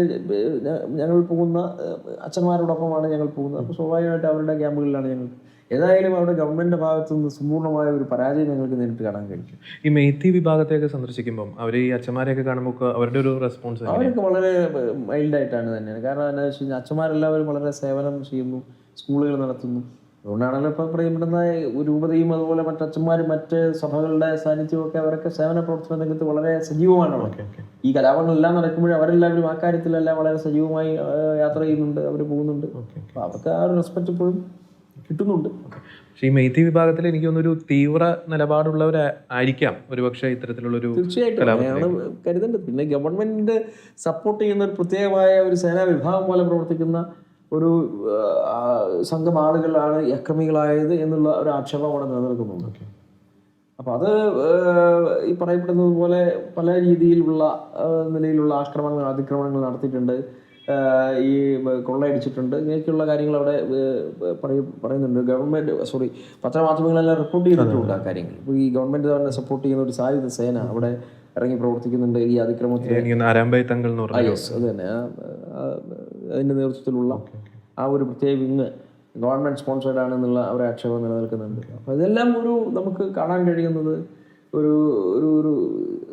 ഞങ്ങൾ പോകുന്ന അച്ഛന്മാരോടൊപ്പമാണ് ഞങ്ങൾ പോകുന്നത്. അപ്പോൾ സ്വാഭാവികമായിട്ട് അവരുടെ ക്യാമ്പുകളിലാണ് ഞങ്ങൾ ഏതായാലും അവിടെ ഗവൺമെന്റിന്റെ ഭാഗത്തു നിന്ന് സമ്പൂർണമായ ഒരു പരാജയം ഞങ്ങൾക്ക് നേരിട്ട് കാണാൻ കഴിക്കും. ഈ മെയ്ത്തി വിഭാഗത്തെയൊക്കെ സന്ദർശിക്കുമ്പം അവർ ഈ അച്ഛന്മാരെയൊക്കെ കാണുമ്പോൾ അവരുടെ ഒരു റെസ്പോൺസ് അവരൊക്കെ വളരെ മൈൽഡ് ആയിട്ടാണ് തന്നെ കാരണം എന്താ വെച്ച് കഴിഞ്ഞാൽ അച്ഛന്മാരെല്ലാവരും വളരെ സേവനം ചെയ്യുന്നു സ്കൂളുകൾ നടത്തുന്നു. അതുകൊണ്ടാണല്ലോ ഇപ്പം പ്രിയപ്പെടുന്ന രൂപതയും അതുപോലെ മറ്റു മറ്റച്ഛന്മാരും മറ്റ് സഭകളുടെ സാന്നിധ്യവും ഒക്കെ അവരൊക്കെ സേവന പ്രവർത്തന രംഗത്ത് വളരെ സജീവമാണ് ഈ കലാപങ്ങളെല്ലാം നടക്കുമ്പോഴും അവരെല്ലാവരും ആ കാര്യത്തിലെല്ലാം വളരെ സജീവമായി യാത്ര ചെയ്യുന്നുണ്ട് അവർ പോകുന്നുണ്ട്. അപ്പോൾ അവർക്ക് ആ ഒരു റെസ്പെക്റ്റ് ഇപ്പോഴും കിട്ടുന്നുണ്ട്. പക്ഷേ ഈ മെയ്ത്തി വിഭാഗത്തിൽ എനിക്ക് തോന്നുന്നു ഒരു തീവ്ര നിലപാടുള്ളവർ ആയിരിക്കാം. ഒരുപക്ഷെ ഇത്തരത്തിലുള്ളൊരു തീർച്ചയായിട്ടും. അങ്ങനെയാണ് കരുതേണ്ടത്. പിന്നെ ഗവൺമെന്റിന്റെ സപ്പോർട്ട് ചെയ്യുന്ന ഒരു പ്രത്യേകമായ ഒരു സേനാ വിഭാഗം പോലെ പ്രവർത്തിക്കുന്ന ഒരു സംഘം ആളുകളാണ് അക്രമികളായത് എന്നുള്ള ഒരു ആക്ഷേപം അവിടെ നിലനിൽക്കുന്നുണ്ട്. അപ്പോൾ അത് ഈ പറയപ്പെടുന്നത് പോലെ പല രീതിയിലുള്ള നിലയിലുള്ള ആക്രമണങ്ങൾ അതിക്രമണങ്ങൾ നടത്തിയിട്ടുണ്ട്. ഈ കൊള്ളയടിച്ചിട്ടുണ്ട് ഇങ്ങനെയൊക്കെയുള്ള കാര്യങ്ങൾ അവിടെ പറയുന്നുണ്ട്. ഗവൺമെന്റ് സോറി പത്രമാധ്യമങ്ങളെല്ലാം റിപ്പോർട്ട് ചെയ്തിട്ടുണ്ട് ആ കാര്യങ്ങൾ. ഇപ്പോൾ ഈ ഗവൺമെന്റ് തന്നെ സപ്പോർട്ട് ചെയ്യുന്ന ഒരു സായുധ സേന അവിടെ ഇറങ്ങി പ്രവർത്തിക്കുന്നുണ്ട് ഈ അതിക്രമത്തിൽ അത് തന്നെ. അതിന്റെ നേതൃത്വത്തിലുള്ള ആ ഒരു പ്രത്യേക വിങ് ഗവൺമെന്റ് സ്പോൺസേഡ് ആണെന്നുള്ള ഒരു ആക്ഷേപം നിലനിൽക്കുന്നുണ്ട്. അപ്പോൾ ഇതെല്ലാം ഒരു നമുക്ക് കാണാൻ കഴിയുന്നത് ഒരു ഒരു ഒരു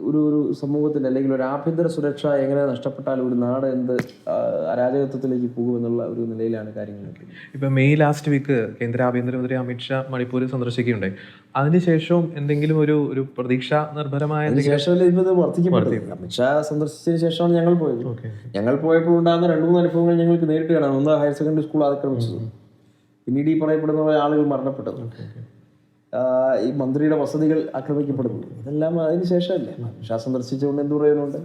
ഒരു ഒരു സമൂഹത്തിൽ അല്ലെങ്കിൽ ഒരു ആഭ്യന്തര സുരക്ഷ എങ്ങനെ നഷ്ടപ്പെട്ടാൽ ഒരു നാട് എന്ത് അരാജകത്വത്തിലേക്ക് പോകുമെന്നുള്ള ഒരു നിലയിലാണ് കാര്യങ്ങൾ ഇപ്പം മെയ് ലാസ്റ്റ് വീക്ക് കേന്ദ്ര ആഭ്യന്തരമന്ത്രി അമിത്ഷാ മണിപ്പൂർ സന്ദർശിക്കുകയുണ്ടായി. അതിനുശേഷം എന്തെങ്കിലും ഒരു ഒരു പ്രതീക്ഷ നിർഭരമായ അമിത്ഷാ സന്ദർശിച്ചതിന് ശേഷമാണ് ഞങ്ങൾ പോയത്. ഞങ്ങൾ പോയപ്പോൾ ഉണ്ടാകുന്ന രണ്ട് മൂന്ന് അനുഭവങ്ങൾ ഞങ്ങൾക്ക് നേരിട്ട് കാണാം. ഒന്ന് ഹയർ സെക്കൻഡറി സ്കൂൾ ആക്രമിച്ചത് പിന്നീട് ഈ പറയപ്പെടുന്ന ആളുകൾ മരണപ്പെട്ടത്. ഈ മന്ത്രിയുടെ വസതികൾ ആക്രമിക്കപ്പെടുന്നു. ഇതെല്ലാം അതിന് ശേഷമല്ലേ? മനുഷ്യ സന്ദർശിച്ചുകൊണ്ട് എന്ത് പറയുന്നുണ്ട്?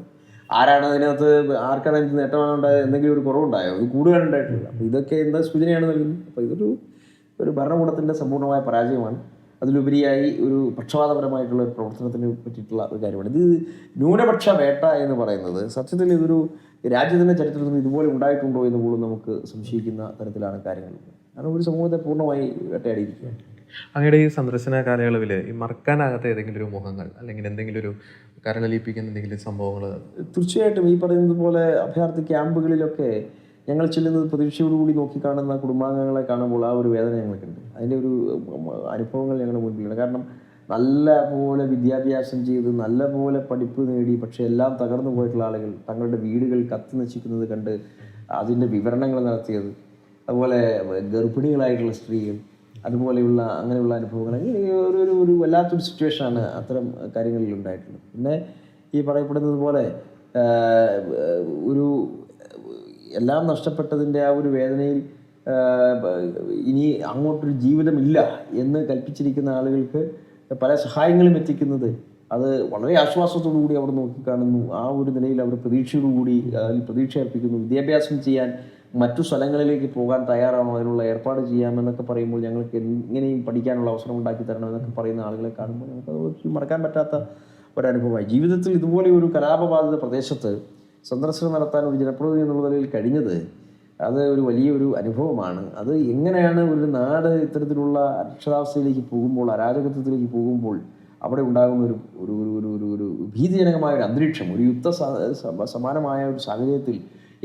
ആരാണ് അതിനകത്ത് ആർക്കാണ് അതിന് നേട്ടമാണ് ഉണ്ടായത് എന്തെങ്കിലും ഒരു കുറവുണ്ടായോ? ഇത് കൂടുതലാണ് ഉണ്ടായിട്ടില്ല അപ്പോൾ ഇതൊക്കെ എന്താ സൂചനയാണ് നൽകുന്നത്? അപ്പോൾ ഇതൊരു ഒരു ഭരണകൂടത്തിന്റെ സമ്പൂർണമായ പരാജയമാണ്. അതിലുപരിയായി ഒരു പക്ഷപാതപരമായിട്ടുള്ള ഒരു പ്രവർത്തനത്തിന് പറ്റിയിട്ടുള്ള ഒരു കാര്യമാണ്. ഇത് ന്യൂനപക്ഷ വേട്ട എന്ന് പറയുന്നത് സത്യത്തിൽ ഇതൊരു രാജ്യത്തിന്റെ ചരിത്രത്തിൽ ഇതുപോലെ ഉണ്ടായിട്ടുണ്ടോ എന്ന് പോലും നമുക്ക് സംശയിക്കുന്ന തരത്തിലാണ് കാര്യങ്ങൾ. കാരണം ഒരു സമൂഹത്തെ പൂർണമായി വേട്ടയാടിയിരിക്കുകയാണ്. അങ്ങയുടെ ഈ സന്ദർശന കാലയളവിൽ ഈ മറക്കാനാകാത്ത ഏതെങ്കിലും ഒരു മുഖങ്ങൾ അല്ലെങ്കിൽ എന്തെങ്കിലും ഒരു കരളലിപ്പിക്കുന്ന എന്തെങ്കിലും സംഭവങ്ങൾ തീർച്ചയായിട്ടും ഈ പറയുന്നത് പോലെ അഭയാർത്ഥി ക്യാമ്പുകളിലൊക്കെ ഞങ്ങൾ ചെല്ലുന്നത് പ്രതീക്ഷയോടുകൂടി നോക്കിക്കാണുന്ന കുടുംബാംഗങ്ങളെ കാണുമ്പോൾ ആ ഒരു വേദന ഞങ്ങൾക്കുണ്ട്. അതിന്റെ ഒരു അനുഭവങ്ങൾ ഞങ്ങളുടെ മുൻപിലുണ്ട്. കാരണം നല്ല പോലെ വിദ്യാഭ്യാസം ചെയ്ത് നല്ല പോലെ പഠിപ്പ് നേടി പക്ഷേ എല്ലാം തകർന്നു പോയിട്ടുള്ള ആളുകൾ തങ്ങളുടെ വീടുകൾ കത്തി നശിക്കുന്നത് കണ്ട് അതിന്റെ വിവരണങ്ങൾ നടത്തിയത്. അതുപോലെ ഗർഭിണികളായിട്ടുള്ള സ്ത്രീകൾ അതുപോലെയുള്ള അങ്ങനെയുള്ള അനുഭവങ്ങൾ. ഒരു ഒരു ഒരു വല്ലാത്തൊരു സിറ്റുവേഷനാണ് അത്തരം കാര്യങ്ങളിൽ ഉണ്ടായിട്ടുള്ളത്. പിന്നെ ഈ പറയപ്പെടുന്നത് പോലെ ഒരു എല്ലാം നഷ്ടപ്പെട്ടതിന്റെ ആ ഒരു വേദനയിൽ ഇനി അങ്ങോട്ടൊരു ജീവിതമില്ല എന്ന് കൽപ്പിച്ചിരിക്കുന്ന ആളുകൾക്ക് പല സഹായങ്ങളും എത്തിക്കുന്നത് അത് വളരെ ആശ്വാസത്തോടു കൂടി അവർ നോക്കിക്കാണുന്നു. ആ ഒരു നിലയിൽ അവർ പ്രതീക്ഷയോടുകൂടി അതിൽ പ്രതീക്ഷ അർപ്പിക്കുന്നു വിദ്യാഭ്യാസം ചെയ്യാൻ മറ്റു സ്ഥലങ്ങളിലേക്ക് പോകാൻ തയ്യാറാണോ? അതിനുള്ള ഏർപ്പാട് ചെയ്യാമെന്നൊക്കെ പറയുമ്പോൾ ഞങ്ങൾക്ക് എങ്ങനെയും പഠിക്കാനുള്ള അവസരം ഉണ്ടാക്കി തരണം എന്നൊക്കെ പറയുന്ന ആളുകളെ കാണുമ്പോൾ ഒരിക്കലും മറക്കാൻ പറ്റാത്ത ഒരനുഭവമായി. ജീവിതത്തിൽ ഇതുപോലെ ഒരു കലാപബാധിത പ്രദേശത്ത് സന്ദർശനം നടത്താൻ ഒരു ജനപ്രതിനിധി എന്നുള്ള നിലയിൽ കഴിഞ്ഞത് അത് ഒരു വലിയൊരു അനുഭവമാണ്. അത് എങ്ങനെയാണ് ഒരു നാട് ഇത്തരത്തിലുള്ള അക്ഷരാവസ്ഥയിലേക്ക് പോകുമ്പോൾ അരാജകത്വത്തിലേക്ക് പോകുമ്പോൾ അവിടെ ഉണ്ടാകുന്ന ഒരു ഒരു ഒരു ഒരു ഭീതിജനകമായ ഒരു അന്തരീക്ഷം ഒരു യുദ്ധ സമാനമായ ഒരു സാഹചര്യത്തിൽ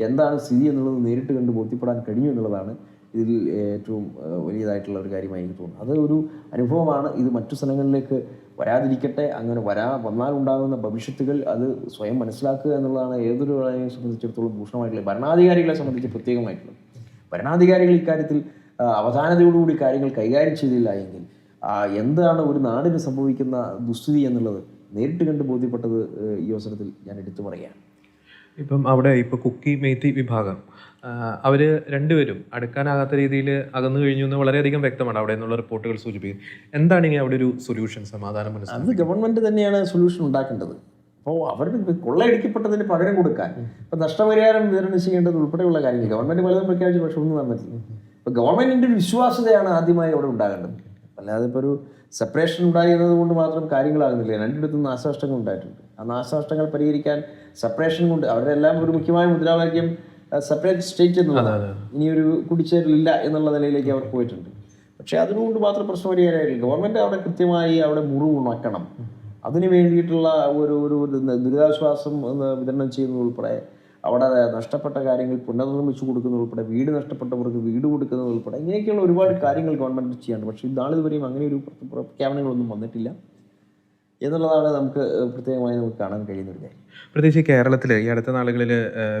എന്താണ് സ്ഥിതി എന്നുള്ളത് നേരിട്ട് കണ്ട് ബോധ്യപ്പെടാൻ കഴിഞ്ഞു എന്നുള്ളതാണ് ഇതിൽ ഏറ്റവും വലിയതായിട്ടുള്ള ഒരു കാര്യമായി എനിക്ക് തോന്നുന്നു അത് ഒരു അനുഭവമാണ്. ഇത് മറ്റു സ്ഥലങ്ങളിലേക്ക് വരാതിരിക്കട്ടെ. അങ്ങനെ വരാ വന്നാൽ ഉണ്ടാകുന്ന ഭവിഷ്യത്തുകൾ അത് സ്വയം മനസ്സിലാക്കുക എന്നുള്ളതാണ് ഏതൊരു ആളെ സംബന്ധിച്ചിടത്തോളം ഭൂഷണമായിട്ടുള്ള ഭരണാധികാരികളെ സംബന്ധിച്ച് പ്രത്യേകമായിട്ടുള്ളത്. ഭരണാധികാരികൾ ഇക്കാര്യത്തിൽ അവധാനതയോടുകൂടി കാര്യങ്ങൾ കൈകാര്യം ചെയ്തില്ല എങ്കിൽ എന്താണ് ഒരു നാടിന് സംഭവിക്കുന്ന ദുസ്ഥിതി എന്നുള്ളത് നേരിട്ട് കണ്ട് ബോധ്യപ്പെട്ടത് ഈ അവസരത്തിൽ ഞാൻ എടുത്തു പറയുകയാണ്. ഇപ്പം അവിടെ ഇപ്പൊ കുക്കി മെയ്ത്തി വിഭാഗം അവർ അവർ രണ്ടുപേരും അടുക്കാനാകാത്ത രീതിയിൽ അകന്നു കഴിഞ്ഞു എന്ന് വളരെയധികം വ്യക്തമാണ് അവിടെ നിന്നുള്ള റിപ്പോർട്ടുകൾ സൂചിപ്പിക്കുന്നത്. എന്താണ് ഇനി അവിടെ ഒരു സൊല്യൂഷൻ സമാധാനം മനസ്സിലാക്കി അത് ഗവൺമെന്റ് തന്നെയാണ് സൊല്യൂഷൻ ഉണ്ടാക്കേണ്ടത്. അപ്പോൾ അവരുടെ കൊള്ളയടിക്കപ്പെട്ടതിന് പകരം കൊടുക്കാൻ ഇപ്പൊ നഷ്ടപരിഹാരം വിതരണം ചെയ്യേണ്ടത് ഉൾപ്പെടെയുള്ള കാര്യങ്ങൾ ഗവൺമെന്റ് പലതും പ്രഖ്യാപിച്ചു പക്ഷെ ഒന്നും നടന്നിട്ടില്ല അപ്പൊ ഗവൺമെന്റിന്റെ ഒരു വിശ്വാസ്യതയാണ് ആദ്യമായി അവിടെ ഉണ്ടാകേണ്ടത്. അല്ലാതെ ഇപ്പോൾ ഒരു സെപ്പറേഷൻ ഉണ്ടായിരുന്നത് കൊണ്ട് മാത്രം കാര്യങ്ങളാകുന്നില്ല. രണ്ടിടത്തും നാശനഷ്ടങ്ങൾ ഉണ്ടായിട്ടുണ്ട്. ആ നാശനഷ്ടങ്ങൾ പരിഹരിക്കാൻ സെപ്പറേഷൻ കൊണ്ട് അവരുടെ എല്ലാം ഒരു മുഖ്യമായ മുദ്രാവാക്യം സെപ്പറേറ്റ് സ്റ്റേറ്റ് എന്നുള്ളതാണ് ഇനിയൊരു കുടിച്ചേരലില്ല എന്നുള്ള നിലയിലേക്ക് അവർ പോയിട്ടുണ്ട്. പക്ഷേ അതിനുകൊണ്ട് മാത്രം പ്രശ്നം പരിഹാരമായിട്ടില്ല. ഗവൺമെന്റ് അവിടെ കൃത്യമായി അവിടെ മുറിവ് ഉണക്കണം അതിന് വേണ്ടിയിട്ടുള്ള ഒരു ഒരു ദുരിതാശ്വാസം വിതരണം ചെയ്യുന്നത് ഉൾപ്പെടെ അവിടെ നഷ്ടപ്പെട്ട കാര്യങ്ങൾ പുനർനിർമ്മിച്ചു കൊടുക്കുന്നത് ഉൾപ്പെടെ വീട് നഷ്ടപ്പെട്ടവർക്ക് വീട് കൊടുക്കുന്നത് ഉൾപ്പെടെ ഇങ്ങനെയൊക്കെയുള്ള ഒരുപാട് കാര്യങ്ങൾ ഗവൺമെന്റ് ചെയ്യാണ്ട്. പക്ഷേ ഇതാളിതുവരെയും അങ്ങനെ ഒരു പ്ര- പ്രഖ്യാപനങ്ങളൊന്നും വന്നിട്ടില്ല. എന്നുള്ളതാണ് നമുക്ക് പ്രത്യേകമായി നമുക്ക് കാണാൻ കഴിയുന്ന ഒരു കാര്യം. പ്രത്യേകിച്ച് കേരളത്തിൽ ഈ അടുത്ത നാളുകളിൽ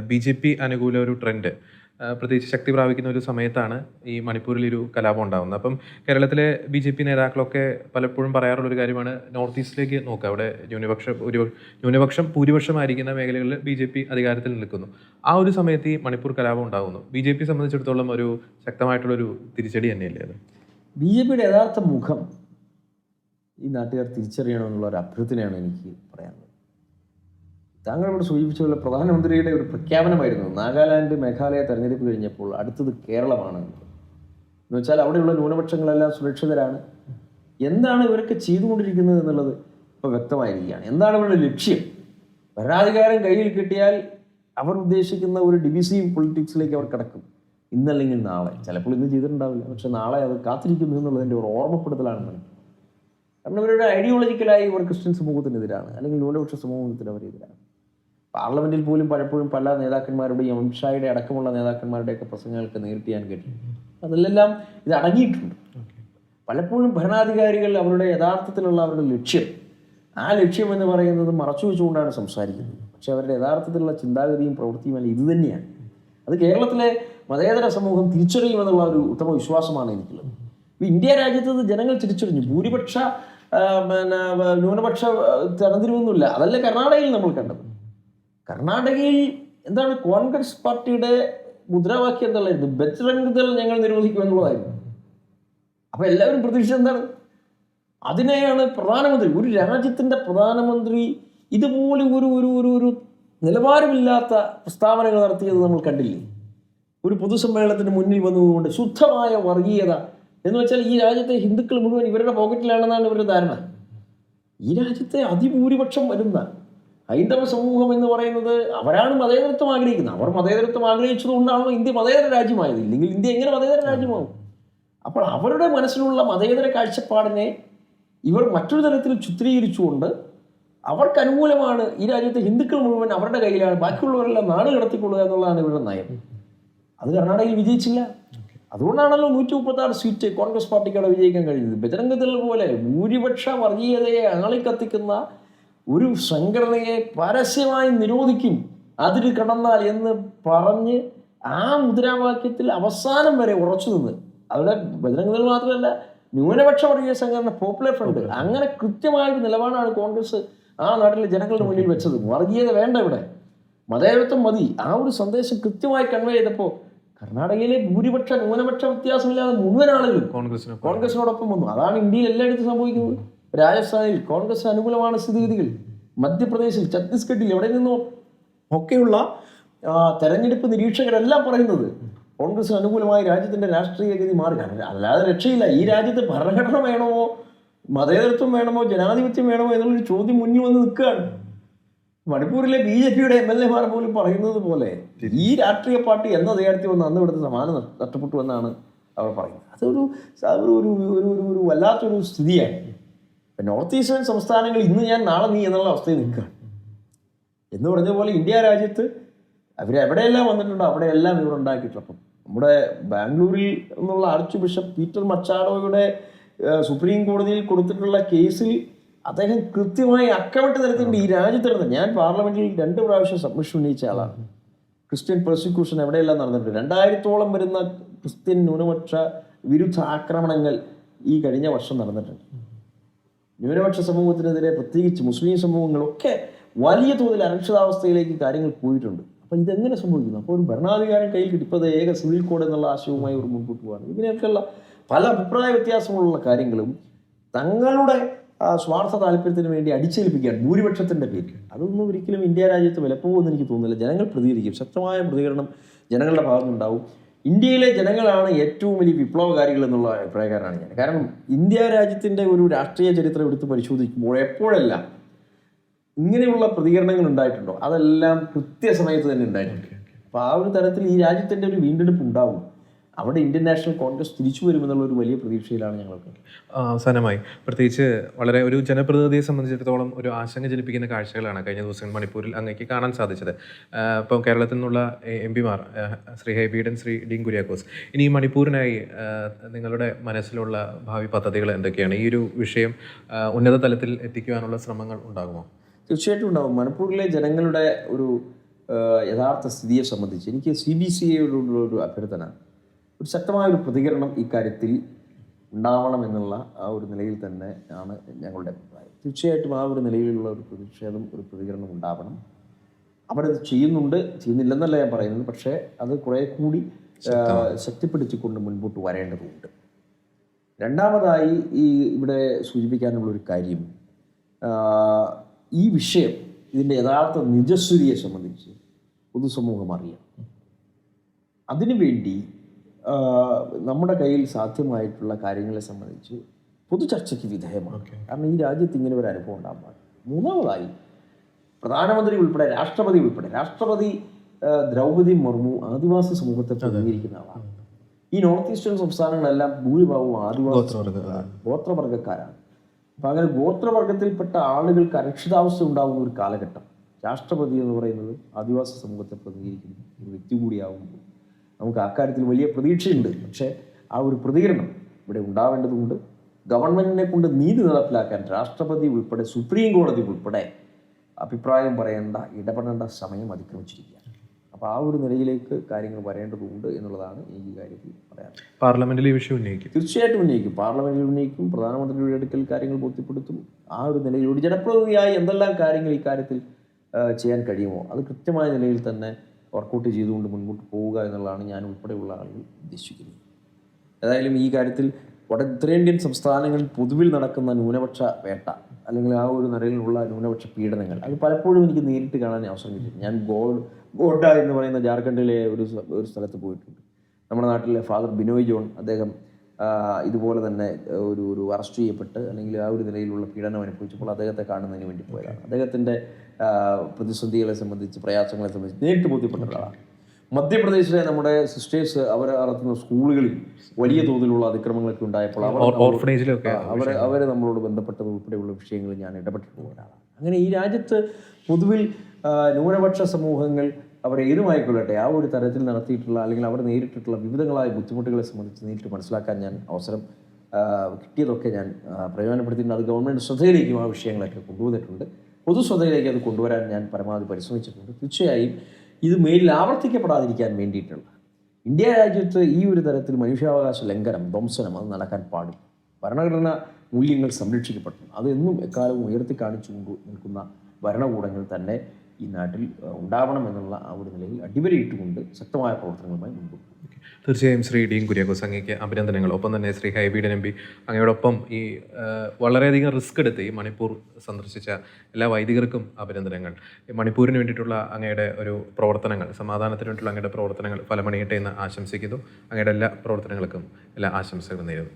ബി ജെ പി അനുകൂല ഒരു ട്രെൻഡ്. പ്രത്യേകിച്ച് ശക്തി പ്രാപിക്കുന്ന ഒരു സമയത്താണ് ഈ മണിപ്പൂരിൽ ഒരു കലാപം ഉണ്ടാകുന്നത്. അപ്പം കേരളത്തിലെ ബി ജെ പി നേതാക്കളൊക്കെ പലപ്പോഴും പറയാറുള്ള ഒരു കാര്യമാണ് നോർത്ത് ഈസ്റ്റിലേക്ക് നോക്കുക അവിടെ ന്യൂനപക്ഷ ഒരു ന്യൂനപക്ഷം ഭൂരിപക്ഷമായിരിക്കുന്ന മേഖലകളിൽ ബി ജെ പി അധികാരത്തിൽ നിൽക്കുന്നു. ആ ഒരു സമയത്ത് ഈ മണിപ്പൂർ കലാപം ഉണ്ടാകുന്നു. ബി ജെ പി സംബന്ധിച്ചിടത്തോളം ഒരു ശക്തമായിട്ടുള്ളൊരു തിരിച്ചടി തന്നെയല്ലേ അത്? ബി ജെ പിയുടെ യഥാർത്ഥ മുഖം ഈ നാട്ടുകാർ തിരിച്ചറിയണമെന്നുള്ള ഒരു അഭ്യർത്ഥനയാണ് എനിക്ക് പറയാനുള്ളത്. താങ്കൾ ഇവിടെ സൂചിപ്പിച്ച പോലെ പ്രധാനമന്ത്രിയുടെ ഒരു പ്രഖ്യാപനമായിരുന്നു. നാഗാലാൻഡ് മേഘാലയ തെരഞ്ഞെടുപ്പ് കഴിഞ്ഞപ്പോൾ അടുത്തത് കേരളമാണ്. എന്ന്. വെച്ചാൽ അവിടെയുള്ള ന്യൂനപക്ഷങ്ങളെല്ലാം സുരക്ഷിതരാണ്. എന്താണ് ഇവരൊക്കെ ചെയ്തുകൊണ്ടിരിക്കുന്നത് എന്നുള്ളത് ഇപ്പോൾ വ്യക്തമായിരിക്കുകയാണ്. എന്താണ് ഇവരുടെ ലക്ഷ്യം? ഭരണാധികാരം കയ്യിൽ കിട്ടിയാൽ അവർ ഉദ്ദേശിക്കുന്ന ഒരു ഡിവിസീവ് പൊളിറ്റിക്സിലേക്ക് അവർ കിടക്കും. ഇന്നല്ലെങ്കിൽ നാളെ. ചിലപ്പോൾ ഇന്ന് ചെയ്തിട്ടുണ്ടാവില്ല. പക്ഷെ നാളെ അത് കാത്തിരിക്കുന്നു എന്നുള്ളതിന്റെ ഒരു ഓർമ്മപ്പെടുത്തലാണ് മനസ്സിൽ കാരണം ഇവരുടെ ഐഡിയോളജിക്കലായി ഇവർ ക്രിസ്ത്യൻ സമൂഹത്തിനെതിരാണ്. അല്ലെങ്കിൽ ന്യൂനപക്ഷ സമൂഹത്തിന് അവരെതിരാണ് പാർലമെന്റിൽ പോലും പലപ്പോഴും പല നേതാക്കന്മാരുടെയും അമിത്ഷായുടെ അടക്കമുള്ള നേതാക്കന്മാരുടെയൊക്കെ പ്രസംഗങ്ങൾക്ക് നേരിട്ട് ഞാൻ കേട്ടിട്ടുണ്ട് അതിലെല്ലാം ഇത് അടങ്ങിയിട്ടുണ്ട്. പലപ്പോഴും ഭരണാധികാരികൾ അവരുടെ യഥാർത്ഥത്തിലുള്ള അവരുടെ ലക്ഷ്യം ആ ലക്ഷ്യം എന്ന് പറയുന്നത് മറച്ചു വെച്ചുകൊണ്ടാണ് സംസാരിക്കുന്നത്. പക്ഷെ അവരുടെ യഥാർത്ഥത്തിലുള്ള ചിന്താഗതിയും പ്രവൃത്തിയും അല്ല ഇത് തന്നെയാണ്. അത് കേരളത്തിലെ മതേതര സമൂഹം തിരിച്ചറിയുമെന്നുള്ള ഒരു ഉത്തമ വിശ്വാസമാണ് എനിക്കുള്ളത്. ഇന്ത്യ രാജ്യത്ത് ജനങ്ങൾ തിരിച്ചറിഞ്ഞു. ഭൂരിപക്ഷ പിന്നെ ന്യൂനപക്ഷ തരംതിരിവൊന്നുമില്ല. അതല്ല കർണാടകയിൽ നമ്മൾ കണ്ടത്. കർണാടകയിൽ എന്താണ് കോൺഗ്രസ് പാർട്ടിയുടെ മുദ്രാവാക്യം എന്തായിരുന്നു ബജ്രംഗ് ദൾ ഞങ്ങൾ നിരോധിക്കും എന്നുള്ളതായിരുന്നു. അപ്പൊ എല്ലാവരും പ്രതീക്ഷ എന്താണ്? അതിനെയാണ് പ്രധാനമന്ത്രി ഒരു രാജ്യത്തിന്റെ പ്രധാനമന്ത്രി ഇതുപോലെ ഒരു ഒരു ഒരു ഒരു നിലവാരമില്ലാത്ത പ്രസ്താവനകൾ നടത്തിയത് നമ്മൾ കണ്ടില്ലേ? ഒരു പൊതുസമ്മേളനത്തിന് മുന്നിൽ വന്നതുകൊണ്ട് ശുദ്ധമായ വർഗീയത എന്ന് വെച്ചാൽ ഈ രാജ്യത്തെ ഹിന്ദുക്കൾ മുഴുവൻ ഇവരുടെ പോക്കറ്റിലാണെന്നാണ് ഇവരുടെ ധാരണ. ഈ രാജ്യത്തെ അതിഭൂരിപക്ഷം വരുന്ന ഹൈന്ദവ സമൂഹം എന്ന് പറയുന്നത് അവരാണ് മതേതരത്വം ആഗ്രഹിക്കുന്നത്. അവർ മതേതരത്വം ആഗ്രഹിച്ചതുകൊണ്ടാണല്ലോ ഇന്ത്യ മതേതര രാജ്യമായത്? ഇല്ലെങ്കിൽ ഇന്ത്യ എങ്ങനെ മതേതര രാജ്യമാവും? അപ്പോൾ അവരുടെ മനസ്സിലുള്ള മതേതര കാഴ്ചപ്പാടിനെ ഇവർ മറ്റൊരു തരത്തിൽ ചിത്രീകരിച്ചുകൊണ്ട് അവർക്ക് അനുകൂലമാണ് ഈ രാജ്യത്തെ ഹിന്ദുക്കൾ മുഴുവൻ അവരുടെ കയ്യിലാണ്. ബാക്കിയുള്ളവരെല്ലാം നാട് കടത്തിക്കൊള്ളുക എന്നുള്ളതാണ് ഇവരുടെ നയം. അത് കർണാടകയിൽ വിജയിച്ചില്ല. അതുകൊണ്ടാണല്ലോ നൂറ്റി മുപ്പത്തി ആറ് സീറ്റ് കോൺഗ്രസ് പാർട്ടിക്ക് അവിടെ വിജയിക്കാൻ കഴിഞ്ഞത്. ബജരംഗ ദൾ പോലെ ഭൂരിപക്ഷ വർഗീയതയെ ആളിക്കത്തിക്കുന്ന ഒരു സംഘടനയെ പരസ്യമായി നിരോധിക്കും. അതിൽ കടന്നാൽ എന്ന് പറഞ്ഞ് ആ മുദ്രാവാക്യത്തിൽ അവസാനം വരെ ഉറച്ചു നിന്ന്. അവിടെ ബജരംഗ മാത്രമല്ല ന്യൂനപക്ഷ വർഗീയ സംഘടന പോപ്പുലർ ഫ്രണ്ട് അങ്ങനെ കൃത്യമായൊരു നിലപാടാണ് കോൺഗ്രസ് ആ നാട്ടിലെ ജനങ്ങളുടെ മുന്നിൽ വെച്ചത്. വർഗീയത വേണ്ട ഇവിടെ. മതേതരത്വം മതി. ആ ഒരു സന്ദേശം കൃത്യമായി കൺവേ ചെയ്തപ്പോൾ കർണാടകയിലെ ഭൂരിപക്ഷ ന്യൂനപക്ഷ വ്യത്യാസമില്ലാതെ മുഴുവൻ ആളുകളും കോൺഗ്രസിന് കോൺഗ്രസിനോടൊപ്പം വന്നു. അതാണ് ഇന്ത്യയിൽ എല്ലായിടത്തും സംഭവിക്കുന്നത്. രാജസ്ഥാനിൽ കോൺഗ്രസ് അനുകൂലമാണ് സ്ഥിതിഗതികൾ. മധ്യപ്രദേശിൽ ഛത്തീസ്ഗഡിൽ എവിടെ നിന്നോ ഒക്കെയുള്ള തെരഞ്ഞെടുപ്പ് നിരീക്ഷകരെല്ലാം പറയുന്നത് കോൺഗ്രസ് അനുകൂലമായി രാജ്യത്തിന്റെ രാഷ്ട്രീയ ഗതി മാറി അല്ലാതെ രക്ഷയില്ല. ഈ രാജ്യത്ത് ഭരണഘടന വേണമോ? മതേതരത്വം വേണമോ? ജനാധിപത്യം വേണമോ? എന്നുള്ളൊരു ചോദ്യം മുന്നിൽ വന്ന് നിൽക്കുകയാണ്. മണിപ്പൂരിലെ ബി ജെ പിയുടെ എം എൽ എമാർ പോലും പറയുന്നത് പോലെ ഈ രാഷ്ട്രീയ പാർട്ടി എന്ന നേരത്തെ വന്ന് അന്ന് ഇവിടുത്തെ സമാനം നഷ്ടപ്പെട്ടു എന്നാണ് അവർ പറയുന്നത്. അതൊരു ഒരു ഒരു വല്ലാത്തൊരു സ്ഥിതിയാണ്. നോർത്ത് ഈസ്റ്റേൺ സംസ്ഥാനങ്ങൾ ഇന്ന് ഞാൻ നാളെ നീ എന്നുള്ള അവസ്ഥയിൽ നിൽക്കുകയാണ് എന്ന് പറഞ്ഞ പോലെ ഇന്ത്യ രാജ്യത്ത് അവർ എവിടെയെല്ലാം വന്നിട്ടുണ്ടോ അവിടെയെല്ലാം ഇവർ ഉണ്ടാക്കിയിട്ടുണ്ട്. നമ്മുടെ ബാംഗ്ലൂരിൽ നിന്നുള്ള ആർച്ച് ബിഷപ്പ് പീറ്റർ മച്ചാഡോയുടെ സുപ്രീം കോടതിയിൽ കൊടുത്തിട്ടുള്ള കേസിൽ അദ്ദേഹം കൃത്യമായി അക്കമിട്ട് തരത്തിന്റെ ഈ രാജ്യത്തിനടുത്ത് ഞാൻ പാർലമെന്റിൽ രണ്ട് പ്രാവശ്യം സബ്മിഷൻ ഉന്നയിച്ച ആളാണ്. ക്രിസ്ത്യൻ പ്രോസിക്യൂഷൻ എവിടെയെല്ലാം നടന്നിട്ടുണ്ട്? രണ്ടായിരത്തോളം വരുന്ന ക്രിസ്ത്യൻ ന്യൂനപക്ഷ വിരുദ്ധ ആക്രമണങ്ങൾ ഈ കഴിഞ്ഞ വർഷം നടന്നിട്ടുണ്ട്. ന്യൂനപക്ഷ സമൂഹത്തിനെതിരെ പ്രത്യേകിച്ച് മുസ്ലിം സമൂഹങ്ങളൊക്കെ വലിയ തോതിൽ അരക്ഷിതാവസ്ഥയിലേക്ക് കാര്യങ്ങൾ പോയിട്ടുണ്ട്. അപ്പം ഇതെങ്ങനെ സംഭവിക്കുന്നു? അപ്പോൾ ഒരു ഭരണാധികാരം കയ്യിൽ കിട്ടിപ്പത് ഏക സിവിൽ കോഡ് എന്നുള്ള ആശയവുമായി ഒരു മുൻപോട്ട് പോകാണ് ഇങ്ങനെയൊക്കെയുള്ള പല അഭിപ്രായ വ്യത്യാസങ്ങളുള്ള കാര്യങ്ങളും തങ്ങളുടെ സ്വാർത്ഥ താല്പര്യത്തിന് വേണ്ടി അടിച്ചേൽപ്പിക്കുകയാണ് ഭൂരിപക്ഷത്തിന്റെ പേരിൽ. അതൊന്നും ഒരിക്കലും ഇന്ത്യ രാജ്യത്ത് വിലപ്പോകുമെന്ന് എനിക്ക് തോന്നുന്നില്ല. ജനങ്ങൾ പ്രതികരിക്കും. ശക്തമായ പ്രതികരണം ജനങ്ങളുടെ ഭാഗത്തുനിന്നുണ്ടാവും. ഇന്ത്യയിലെ ജനങ്ങളാണ് ഏറ്റവും വലിയ വിപ്ലവകാരികൾ എന്നുള്ള അഭിപ്രായക്കാരനാണ് ഞാൻ. കാരണം ഇന്ത്യ രാജ്യത്തിന്റെ ഒരു രാഷ്ട്രീയ ചരിത്രം എടുത്ത് പരിശോധിക്കുമ്പോൾ എപ്പോഴെല്ലാം ഇങ്ങനെയുള്ള പ്രതികരണങ്ങൾ ഉണ്ടായിട്ടുണ്ടോ? അതെല്ലാം കൃത്യസമയത്ത് തന്നെ ഉണ്ടായിട്ടുണ്ട്. അപ്പോൾ ആ ഒരു തരത്തിൽ ഈ രാജ്യത്തിന്റെ ഒരു വീണ്ടെടുപ്പ് ഉണ്ടാവും. അവിടെ ഇന്ത്യൻ നാഷണൽ കോൺഗ്രസ് തിരിച്ചു വരുമെന്നുള്ള ഒരു വലിയ പ്രതീക്ഷയിലാണ് ഞങ്ങൾക്ക്. അവസാനമായി. പ്രത്യേകിച്ച് വളരെ ഒരു ജനപ്രതിനിധിയെ സംബന്ധിച്ചിടത്തോളം ഒരു ആശങ്ക ജനിപ്പിക്കുന്ന കാഴ്ചകളാണ് കഴിഞ്ഞ ദിവസങ്ങൾ മണിപ്പൂരിൽ അങ്ങേക്ക് കാണാൻ സാധിച്ചത്. ഇപ്പം കേരളത്തിൽ നിന്നുള്ള എം പിമാർ ശ്രീ ഹൈബീഡൻ ശ്രീ ഡീൻ കുര്യാക്കോസ്. ഇനി മണിപ്പൂരിനായി നിങ്ങളുടെ മനസ്സിലുള്ള ഭാവി പദ്ധതികൾ എന്തൊക്കെയാണ്? ഈ ഒരു വിഷയം ഉന്നത തലത്തിൽ എത്തിക്കുവാനുള്ള ശ്രമങ്ങൾ ഉണ്ടാകുമോ? തീർച്ചയായിട്ടും ഉണ്ടാകും. മണിപ്പൂരിലെ ജനങ്ങളുടെ ഒരു യഥാർത്ഥ സ്ഥിതിയെ സംബന്ധിച്ച് എനിക്ക് സി ബി സി ഐയോടുള്ള ഒരു അഭ്യർത്ഥന. ഒരു ശക്തമായ ഒരു പ്രതികരണം ഇക്കാര്യത്തിൽ ഉണ്ടാവണം എന്നുള്ള ആ ഒരു നിലയിൽ തന്നെ ആണ് ഞങ്ങളുടെ അഭിപ്രായം. തീർച്ചയായിട്ടും ആ ഒരു നിലയിലുള്ള ഒരു പ്രതിഷേധം ഒരു പ്രതികരണം ഉണ്ടാവണം. അവരത് ചെയ്യുന്നുണ്ട് ചെയ്യുന്നില്ലെന്നല്ല ഞാൻ പറയുന്നത്. പക്ഷേ അത് കുറേ കൂടി ശക്തിപ്പെടുത്തിക്കൊണ്ട് മുൻപോട്ട് വരേണ്ടതുണ്ട്. രണ്ടാമതായി ഈ ഇവിടെ സൂചിപ്പിക്കാനുള്ള ഒരു കാര്യം ഈ വിഷയം ഇതിന്റെ യഥാർത്ഥ നിജസ്ഥിതിയെ സംബന്ധിച്ച് പൊതുസമൂഹം അറിയാം അതിനുവേണ്ടി നമ്മുടെ കയ്യിൽ സാധ്യമായിട്ടുള്ള കാര്യങ്ങളെ സംബന്ധിച്ച് പൊതു ചർച്ചയ്ക്ക് വിധേയമാണ് കാരണം ഈ രാജ്യത്ത് ഇങ്ങനെ ഒരു അനുഭവം ഉണ്ടാകാൻ പാടില്ല. മൂന്നാമതായി പ്രധാനമന്ത്രി ഉൾപ്പെടെ രാഷ്ട്രപതി ഉൾപ്പെടെ രാഷ്ട്രപതി ദ്രൗപതി ദ്രൗപദി മുർമു ആദിവാസി സമൂഹത്തെ പ്രതിനിധീകരിക്കുന്ന ആളാണ്. ഈ നോർത്ത് ഈസ്റ്റേൺ സംസ്ഥാനങ്ങളെല്ലാം ഭൂരിഭാഗവും ആദിവാസി ഗോത്രവർഗക്കാരാണ്. അപ്പം അങ്ങനെ ഗോത്രവർഗത്തിൽപ്പെട്ട ആളുകൾക്ക് അരക്ഷിതാവസ്ഥ ഉണ്ടാകുന്ന ഒരു കാലഘട്ടം രാഷ്ട്രപതി എന്ന് പറയുന്നത് ആദിവാസി സമൂഹത്തെ പ്രതിനിധീകരിക്കുന്ന. ഒരു വ്യക്തി കൂടിയാവുമ്പോൾ. നമുക്ക് അക്കാര്യത്തിൽ വലിയ പ്രതീക്ഷയുണ്ട്. പക്ഷേ ആ ഒരു പ്രതികരണം ഇവിടെ ഉണ്ടാവേണ്ടതുണ്ട്. ഗവൺമെന്റിനെ കൊണ്ട് നീതി നടപ്പിലാക്കാൻ രാഷ്ട്രപതി ഉൾപ്പെടെ സുപ്രീം കോടതി ഉൾപ്പെടെ അഭിപ്രായം പറയേണ്ട ഇടപെടേണ്ട സമയം അതിക്രമിച്ചിരിക്കുകയാണ്. അപ്പോൾ ആ ഒരു നിലയിലേക്ക് കാര്യങ്ങൾ വരേണ്ടതുണ്ട് എന്നുള്ളതാണ് എനിക്ക് ഈ കാര്യത്തിൽ പറയാൻ പാർലമെന്റിൽ ഈ വിഷയം ഉന്നയിക്കും. തീർച്ചയായിട്ടും ഉന്നയിക്കും. പാർലമെന്റിൽ ഉന്നയിക്കും പ്രധാനമന്ത്രിയുടെ അടുക്കൽ കാര്യങ്ങൾ ബോധ്യപ്പെടുത്തും. ആ ഒരു നിലയിലൂടെ ജനപ്രതിനിധിയായി എന്തെല്ലാം കാര്യങ്ങൾ ഈ കാര്യത്തിൽ ചെയ്യാൻ കഴിയുമോ? അത് കൃത്യമായ നിലയിൽ തന്നെ വർക്കൗട്ട് ചെയ്തുകൊണ്ട് മുൻപോട്ട് പോവുക എന്നുള്ളതാണ് ഞാൻ ഉൾപ്പെടെയുള്ള ആളുകൾ ഉദ്ദേശിക്കുന്നത്. ഏതായാലും ഈ കാര്യത്തിൽ വട ഉത്തരേന്ത്യൻ സംസ്ഥാനങ്ങളിൽ പൊതുവിൽ നടക്കുന്ന ന്യൂനപക്ഷ വേട്ട അല്ലെങ്കിൽ ആ ഒരു നിലയിലുള്ള ന്യൂനപക്ഷ പീഡനങ്ങൾ അത് പലപ്പോഴും എനിക്ക് നേരിട്ട് കാണാൻ അവസരം കിട്ടിയിട്ടുണ്ട്. ഞാൻ ഗോ ഗോഡ എന്ന് പറയുന്ന ജാർഖണ്ഡിലെ ഒരു ഒരു സ്ഥലത്ത് പോയിട്ടുണ്ട്. നമ്മുടെ നാട്ടിലെ ഫാദർ ബിനോയ് ജോൺ അദ്ദേഹം ഇതുപോലെ തന്നെ ഒരു ഒരു അറസ്റ്റ് ചെയ്യപ്പെട്ട് അല്ലെങ്കിൽ ആ ഒരു നിലയിലുള്ള പീഡനം അനുഭവിച്ചപ്പോൾ അദ്ദേഹത്തെ കാണുന്നതിന് വേണ്ടി പോയതാണ്. അദ്ദേഹത്തിന്റെ പ്രതിസന്ധികളെ സംബന്ധിച്ച് പ്രയാസങ്ങളെ സംബന്ധിച്ച് നേരിട്ട് ബോധ്യപ്പെട്ട ഒരാളാണ്. മധ്യപ്രദേശിലെ നമ്മുടെ സിസ്റ്റേഴ്സ് അവർ നടത്തുന്ന സ്കൂളുകളിൽ വലിയ തോതിലുള്ള അതിക്രമങ്ങളൊക്കെ ഉണ്ടായപ്പോൾ അവർ അവരെ ഓർഫനേജിലൊക്കെ അവർ അവർ നമ്മളോട് ബന്ധപ്പെട്ടത് ഉൾപ്പെടെയുള്ള വിഷയങ്ങളിൽ ഞാൻ ഇടപെട്ടിട്ടുള്ള ഒരാളാണ്. അങ്ങനെ ഈ രാജ്യത്ത് പൊതുവിൽ ന്യൂനപക്ഷ സമൂഹങ്ങൾ അവർ ഏതുമായിക്കൊള്ളട്ടെ ആ ഒരു തരത്തിൽ നടത്തിയിട്ടുള്ള അല്ലെങ്കിൽ അവർ നേരിട്ടിട്ടുള്ള വിവിധങ്ങളായ ബുദ്ധിമുട്ടുകളെ സംബന്ധിച്ച് നേരിട്ട് മനസ്സിലാക്കാൻ ഞാൻ അവസരം കിട്ടിയതൊക്കെ ഞാൻ പ്രയോജനപ്പെടുത്തിയിട്ടുണ്ട്. അത് ഗവൺമെന്റ് ശ്രദ്ധയിലേക്കും ആ വിഷയങ്ങളൊക്കെ കൊണ്ടുവന്നിട്ടുണ്ട്. പൊതു ശ്രദ്ധയിലേക്ക് അത് കൊണ്ടുവരാൻ ഞാൻ പരമാവധി പരിശ്രമിച്ചിട്ടുണ്ട്. തീർച്ചയായും ഇത് മേലിൽ ആവർത്തിക്കപ്പെടാതിരിക്കാൻ വേണ്ടിയിട്ടുള്ള ഇന്ത്യ രാജ്യത്ത് ഈ ഒരു തരത്തിൽ മനുഷ്യാവകാശ ലംഘനം ധ്വംസനം അത് നടക്കാൻ പാടില്ല. ഭരണഘടന മൂല്യങ്ങൾ സംരക്ഷിക്കപ്പെടണം. അതെന്നും എക്കാലവും ഉയർത്തി കാണിച്ചുകൊണ്ട് നിൽക്കുന്ന ഭരണകൂടങ്ങൾ തന്നെ ഈ നാട്ടിൽ ഉണ്ടാവണം എന്നുള്ള ആ ഒരു നിലയിൽ അടിവരയിട്ടുകൊണ്ട് ശക്തമായ പ്രവർത്തനങ്ങളുമായി മുൻപോട്ട് തീർച്ചയായും ശ്രീ ഡീൻ കുര്യാക്കോസ് അങ്ങേക്ക് അഭിനന്ദനങ്ങൾ. ഒപ്പം തന്നെ ശ്രീ ഹൈബീഡൻ എം പി അങ്ങയോടൊപ്പം ഈ വളരെയധികം റിസ്ക് എടുത്ത് ഈ മണിപ്പൂർ സന്ദർശിച്ച എല്ലാ വൈദികർക്കും അഭിനന്ദനങ്ങൾ. ഈ മണിപ്പൂരിന് വേണ്ടിയിട്ടുള്ള അങ്ങയുടെ ഒരു പ്രവർത്തനങ്ങൾ സമാധാനത്തിന് വേണ്ടിയിട്ടുള്ള അങ്ങയുടെ പ്രവർത്തനങ്ങൾ ഫലമണിയട്ടെ എന്ന് ആശംസിക്കുന്നു. അങ്ങയുടെ എല്ലാ പ്രവർത്തനങ്ങൾക്കും എല്ലാ ആശംസകളും നേരുന്നു.